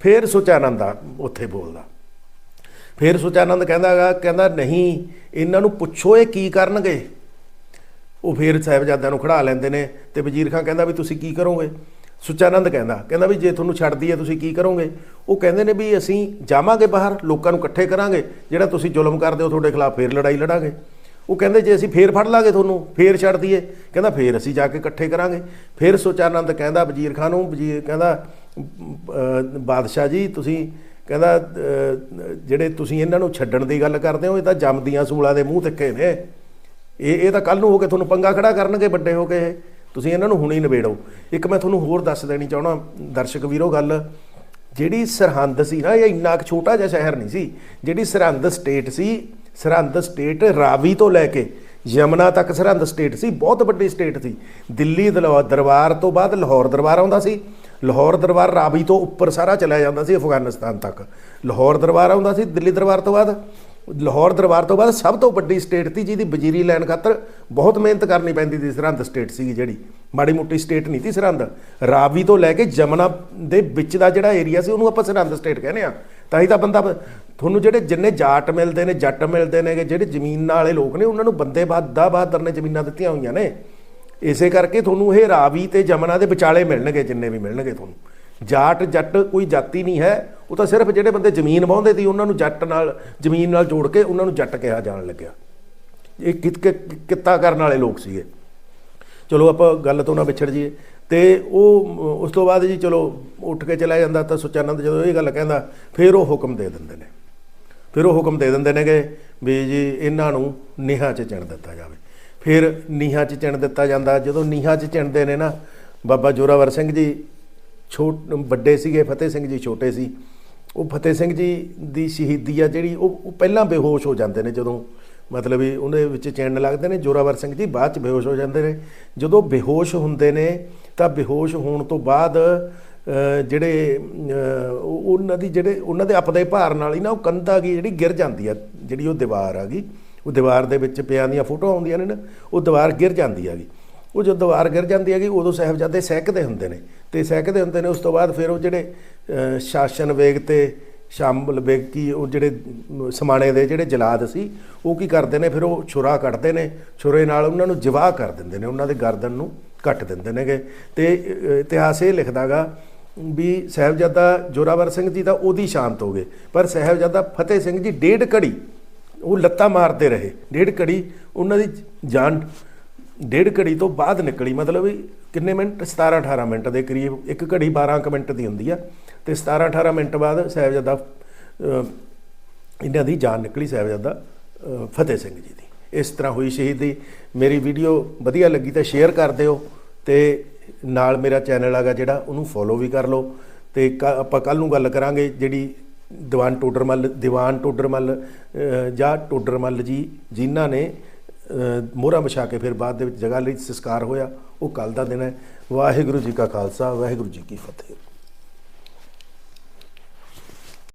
ਫਿਰ ਸੁਚਾਨੰਦ ਆ, ਉੱਥੇ ਬੋਲਦਾ। ਫਿਰ ਸੁਚਾਨੰਦ ਕਹਿੰਦਾਗਾ ਕਹਿੰਦਾ ਨਹੀਂ, ਇਹਨਾਂ ਨੂੰ ਪੁੱਛੋ ਇਹ ਕੀ ਕਰਨਗੇ। ਉਹ ਫਿਰ ਸਾਹਿਬਜ਼ਾਦਿਆਂ ਨੂੰ ਖੜਾ ਲੈਂਦੇ ਨੇ ਤੇ ਵਜ਼ੀਰ ਖਾਨ ਕਹਿੰਦਾ ਵੀ ਤੁਸੀਂ ਕੀ ਕਰੋਗੇ? ਸੁਚਾਨੰਦ ਕਹਿੰਦਾ ਕਹਿੰਦਾ ਵੀ ਜੇ ਤੁਹਾਨੂੰ ਛੱਡਦੀ ਹੈ ਤੁਸੀਂ ਕੀ ਕਰੋਗੇ? ਉਹ ਕਹਿੰਦੇ ਨੇ ਵੀ ਅਸੀਂ ਜਾਵਾਂਗੇ ਬਾਹਰ, ਲੋਕਾਂ ਨੂੰ ਇਕੱਠੇ ਕਰਾਂਗੇ, ਜਿਹੜਾ ਤੁਸੀਂ ਜ਼ੁਲਮ ਕਰਦੇ ਹੋ ਤੁਹਾਡੇ ਖਿਲਾਫ ਫੇਰ ਲੜਾਈ ਲੜਾਂਗੇ। ਉਹ ਕਹਿੰਦੇ ਜੇ ਅਸੀਂ ਫੇਰ ਫੜ ਲਾਂਗੇ ਤੁਹਾਨੂੰ, ਫੇਰ ਛੱਡ ਦਈਏ। ਕਹਿੰਦਾ ਫੇਰ ਅਸੀਂ ਜਾ ਕੇ ਇਕੱਠੇ ਕਰਾਂਗੇ। ਫਿਰ ਸੁਚਾਨੰਦ ਕਹਿੰਦਾ, ਵਜ਼ੀਰ ਖਾਨ ਨੂੰ, ਵਜ਼ੀਰ ਕਹਿੰਦਾ ਬਾਦਸ਼ਾਹ ਜੀ, ਤੁਸੀਂ ਕਹਿੰਦਾ ਜਿਹੜੇ ਤੁਸੀਂ ਇਹਨਾਂ ਨੂੰ ਛੱਡਣ ਦੀ ਗੱਲ ਕਰਦੇ ਹੋ, ਇਹ ਤਾਂ ਜੰਮਦੀਆਂ ਸੂਲਾਂ ਦੇ ਮੂੰਹ ਤਿੱਖੇ ਨੇ। ਇਹ ਇਹ ਤਾਂ ਕੱਲ ਨੂੰ ਹੋ ਕੇ ਤੁਹਾਨੂੰ ਪੰਗਾ ਖੜਾ ਕਰਨਗੇ ਵੱਡੇ ਹੋ ਕੇ ਇਹ। ਤੁਸੀਂ ਇਹਨਾਂ ਨੂੰ ਹੁਣੀ ਨਿਬੇੜੋ। ਇੱਕ ਮੈਂ ਤੁਹਾਨੂੰ ਹੋਰ ਦੱਸ ਦੇਣੀ ਚਾਹਣਾ ਦਰਸ਼ਕ ਵੀਰੋ, ਗੱਲ ਜਿਹੜੀ ਸਰਹੰਦ ਸੀ ਨਾ, ਇਹ ਇੰਨਾ ਕੁ ਛੋਟਾ ਜਿਹਾ ਸ਼ਹਿਰ ਨਹੀਂ ਸੀ, ਜਿਹੜੀ ਸਰਹੰਦ ਸਟੇਟ ਸੀ, ਸਰਹੰਦ ਸਟੇਟ ਰਾਵੀ ਤੋਂ ਲੈ ਕੇ ਯਮਨਾ ਤੱਕ ਸਰਹੰਦ ਸਟੇਟ ਸੀ, ਬਹੁਤ ਵੱਡੀ ਸਟੇਟ ਸੀ। ਦਿੱਲੀ, ਦਲਵਾ- ਦਰਬਾਰ ਤੋਂ ਬਾਅਦ ਲਾਹੌਰ ਦਰਬਾਰ ਆਉਂਦਾ ਸੀ। ਲਾਹੌਰ ਦਰਬਾਰ ਰਾਵੀ ਤੋਂ ਉੱਪਰ ਸਾਰਾ ਚਲਾ ਜਾਂਦਾ ਸੀ ਅਫਗਾਨਿਸਤਾਨ ਤੱਕ। ਲਾਹੌਰ ਦਰਬਾਰ ਆਉਂਦਾ ਸੀ, ਦਿੱਲੀ ਦਰਬਾਰ ਤੋਂ ਬਾਅਦ। ਲਾਹੌਰ ਦਰਬਾਰ ਤੋਂ ਬਾਅਦ ਸਭ ਤੋਂ ਵੱਡੀ ਸਟੇਟ ਸੀ ਜਿਹਦੀ ਵਜ਼ੀਰੀ ਲੈਣ ਖਾਤਰ ਬਹੁਤ ਮਿਹਨਤ ਕਰਨੀ ਪੈਂਦੀ ਸੀ ਸਰਹੰਦ ਸਟੇਟ ਸੀਗੀ ਜਿਹੜੀ। ਮਾੜੀ ਮੋਟੀ ਸਟੇਟ ਨਹੀਂ ਸੀ ਸਰਹੰਦ। ਰਾਵੀ ਤੋਂ ਲੈ ਕੇ ਜਮਨਾ ਦੇ ਵਿੱਚ ਦਾ ਜਿਹੜਾ ਏਰੀਆ ਸੀ, ਉਹਨੂੰ ਆਪਾਂ ਸਰਹੰਦ ਸਟੇਟ ਕਹਿੰਦੇ ਆ ਤਾਂ ਹੀ ਤਾਂ ਬੰਦਾ ਤੁਹਾਨੂੰ ਜਿਹੜੇ ਜਿੰਨੇ ਜਾਟ ਮਿਲਦੇ ਨੇ, ਜੱਟ ਮਿਲਦੇ ਨੇ ਜਿਹੜੇ ਜ਼ਮੀਨ ਵਾਲੇ ਲੋਕ ਨੇ, ਉਹਨਾਂ ਨੂੰ ਬੰਦੇ ਬਹਾਦਰ ਬਹਾਦਰ ਨੇ ਜ਼ਮੀਨਾਂ ਦਿੱਤੀਆਂ ਹੋਈਆਂ ਨੇ। ਇਸੇ ਕਰਕੇ ਤੁਹਾਨੂੰ ਇਹ ਰਾਵੀ ਤੇ ਜਮਨਾ ਦੇ ਵਿਚਾਲੇ ਮਿਲਣਗੇ, ਜਿੰਨੇ ਵੀ ਮਿਲਣਗੇ ਤੁਹਾਨੂੰ। ਜਾਟ ਜੱਟ ਕੋਈ ਜਾਤੀ ਨਹੀਂ ਹੈ। ਉਹ ਤਾਂ ਸਿਰਫ ਜਿਹੜੇ ਬੰਦੇ ਜ਼ਮੀਨ ਵਾਹੁੰਦੇ ਸੀ, ਉਹਨਾਂ ਨੂੰ ਜੱਟ ਨਾਲ, ਜ਼ਮੀਨ ਨਾਲ ਜੋੜ ਕੇ ਉਹਨਾਂ ਨੂੰ ਜੱਟ ਕਿਹਾ ਜਾਣ ਲੱਗਿਆ। ਇਹ ਕਿਤ ਕਿ- ਕਿੱਤਾ ਕਰਨ ਵਾਲੇ ਲੋਕ ਸੀਗੇ। ਚਲੋ ਆਪਾਂ ਗੱਲ ਤੋਂ ਨਾ ਵਿਛੜ ਜੀਏ ਤੇ ਉਹ, ਉਸ ਤੋਂ ਬਾਅਦ ਜੀ ਚਲੋ ਉੱਠ ਕੇ ਚਲਾ ਜਾਂਦਾ ਤਾਂ ਸੁਚਾਨੰਦ ਜਦੋਂ ਇਹ ਗੱਲ ਕਹਿੰਦਾ, ਫਿਰ ਉਹ ਹੁਕਮ ਦੇ ਦਿੰਦੇ ਨੇ। ਫਿਰ ਉਹ ਹੁਕਮ ਦੇ ਦਿੰਦੇ ਨੇਗੇ ਵੀ ਜੀ ਇਹਨਾਂ ਨੂੰ ਨੀਹਾਂ 'ਚ ਚਿਣ ਦਿੱਤਾ ਜਾਵੇ। ਫਿਰ ਨੀਹਾਂ 'ਚ ਚਿਣ ਦਿੱਤਾ ਜਾਂਦਾ। ਜਦੋਂ ਨੀਹਾਂ 'ਚ ਚਿਣਦੇ ਨੇ ਨਾ, ਬਾਬਾ ਜੋਰਾਵਰ ਸਿੰਘ ਜੀ ਛੋਟ ਵੱਡੇ ਸੀਗੇ, ਫਤਿਹ ਸਿੰਘ ਜੀ ਛੋਟੇ ਸੀ। ਉਹ ਫਤਿਹ ਸਿੰਘ ਜੀ ਦੀ ਸ਼ਹੀਦੀ ਆ ਜਿਹੜੀ ਉਹ ਉਹ ਪਹਿਲਾਂ ਬੇਹੋਸ਼ ਹੋ ਜਾਂਦੇ ਨੇ ਜਦੋਂ ਮਤਲਬ ਵੀ ਉਹਦੇ ਵਿੱਚ ਚਿਣਨ ਲੱਗਦੇ ਨੇ, ਜੋਰਾਵਰ ਸਿੰਘ ਜੀ ਬਾਅਦ ਚ ਬੇਹੋਸ਼ ਹੋ ਜਾਂਦੇ ਨੇ। ਜਦੋਂ ਬੇਹੋਸ਼ ਹੁੰਦੇ ਨੇ ਤਾਂ ਬੇਹੋਸ਼ ਹੋਣ ਤੋਂ ਬਾਅਦ ਜਿਹੜੇ ਉਹਨਾਂ ਦੀ ਜਿਹੜੇ ਉਹਨਾਂ ਦੇ ਆਪਦੇ ਭਾਰ ਨਾਲ ਹੀ ਨਾ ਉਹ ਕੰਧਾ ਆ ਗਈ ਜਿਹੜੀ ਗਿਰ ਜਾਂਦੀ ਆ, ਜਿਹੜੀ ਉਹ ਦੀਵਾਰ ਆ ਗਈ। ਉਹ ਦੀਵਾਰ ਦੇ ਵਿੱਚ ਪਿਆਂ ਦੀਆਂ ਫੋਟੋਆਂ ਆਉਂਦੀਆਂ ਨੇ ਨਾ, ਉਹ ਦੀਵਾਰ ਗਿਰ ਜਾਂਦੀ ਆ ਗਈ। ਉਹ ਜਦੋਂ ਦੀਵਾਰ ਗਿਰ ਜਾਂਦੀ ਹੈਗੀ, ਉਦੋਂ ਸਾਹਿਬਜ਼ਾਦੇ ਸਹਿਕਦੇ ਹੁੰਦੇ ਨੇ। ਤੇ ਸਹਿਕਦੇ ਹੁੰਦੇ ਨੇ, ਉਸ ਤੋਂ ਬਾਅਦ ਫਿਰ ਉਹ ਜਿਹੜੇ ਸ਼ਾਸਨ ਵੇਗ ਤੇ ਸ਼ਾਮਲ ਵੇਗ ਉਹ ਜਿਹੜੇ ਸਮਾਣੇ ਦੇ ਜਿਹੜੇ ਜਲਾਦ ਸੀ, ਉਹ ਕੀ ਕਰਦੇ ਨੇ? ਫਿਰ ਉਹ ਛੁਰਾ ਕੱਢਦੇ ਨੇ। ਛੁਰੇ ਨਾਲ ਉਹਨਾਂ ਨੂੰ ਜਵਾਹ ਕਰ ਦਿੰਦੇ ਨੇ। ਉਹਨਾਂ ਦੇ ਗਰਦਨ ਨੂੰ ਕੱਟ ਦਿੰਦੇ ਨੇਗੇ। ਤੇ ਇਤਿਹਾਸ ਇਹ ਲਿਖਦਾਗਾ ਵੀ ਸਾਹਿਬਜ਼ਾਦਾ ਜੋਰਾਵਰ ਸਿੰਘ ਜੀ ਤਾਂ ਉਹਦੀ ਸ਼ਾਂਤ ਹੋ ਗਏ। ਪਰ ਸਾਹਿਬਜ਼ਾਦਾ ਫਤਿਹ ਸਿੰਘ ਜੀ ਡੇਢ ਘੜੀ ਉਹ ਲੱਤਾਂ ਮਾਰਦੇ ਰਹੇ। ਡੇਢ ਘੜੀ ਉਹਨਾਂ ਦੀ ਜਾਨ ਡੇਢ ਘੜੀ ਤੋਂ ਬਾਅਦ ਨਿਕਲੀ, ਮਤਲਬ ਕਿੰਨੇ ਮਿੰਟ? 17 18 ਮਿੰਟ ਦੇ ਕਰੀਬ, ਇੱਕ ਘੜੀ 12 ਕੁ ਮਿੰਟ ਦੀ ਹੁੰਦੀ ਆ। ਤੇ 17 18 ਮਿੰਟ ਬਾਅਦ ਸਾਹਿਬਜ਼ਾਦਾ ਇਹਨਾਂ ਦੀ ਜਾਨ ਨਿਕਲੀ ਸਾਹਿਬਜ਼ਾਦਾ ਫਤਿਹ ਸਿੰਘ ਜੀ ਦੀ। ਇਸ ਤਰ੍ਹਾਂ ਹੋਈ ਸ਼ਹੀਦੀ। ਮੇਰੀ ਵੀਡੀਓ ਵਧੀਆ ਲੱਗੀ ਤਾਂ ਸ਼ੇਅਰ ਕਰ ਦਿਓ ਤੇ ਨਾਲ ਮੇਰਾ ਚੈਨਲ ਹੈਗਾ ਜਿਹੜਾ, ਉਹਨੂੰ ਫੋਲੋ ਵੀ ਕਰ ਲਓ। ਤੇ ਕ- ਆਪਾਂ ਕੱਲ ਨੂੰ ਗੱਲ ਕਰਾਂਗੇ ਜਿਹੜੀ ਦੀਵਾਨ ਟੋਡਰਮੱਲ ਦੀਵਾਨ ਟੋਡਰਮੱਲ ਜਾਂ ਟੋਡਰਮੱਲ ਜੀ, ਜਿਨ੍ਹਾਂ ਨੇ ਮੋਹਰਾ ਵਿਛਾ ਕੇ ਫਿਰ ਬਾਅਦ ਦੇ ਵਿੱਚ ਜਗ੍ਹਾ ਲਈ ਸੰਸਕਾਰ ਹੋਇਆ। ਉਹ ਕੱਲ ਦਾ ਦਿਨ ਹੈ। ਵਾਹਿਗੁਰੂ ਜੀ ਕਾ ਖਾਲਸਾ, ਵਾਹਿਗੁਰੂ ਜੀ ਕੀ ਫਤਿਹ।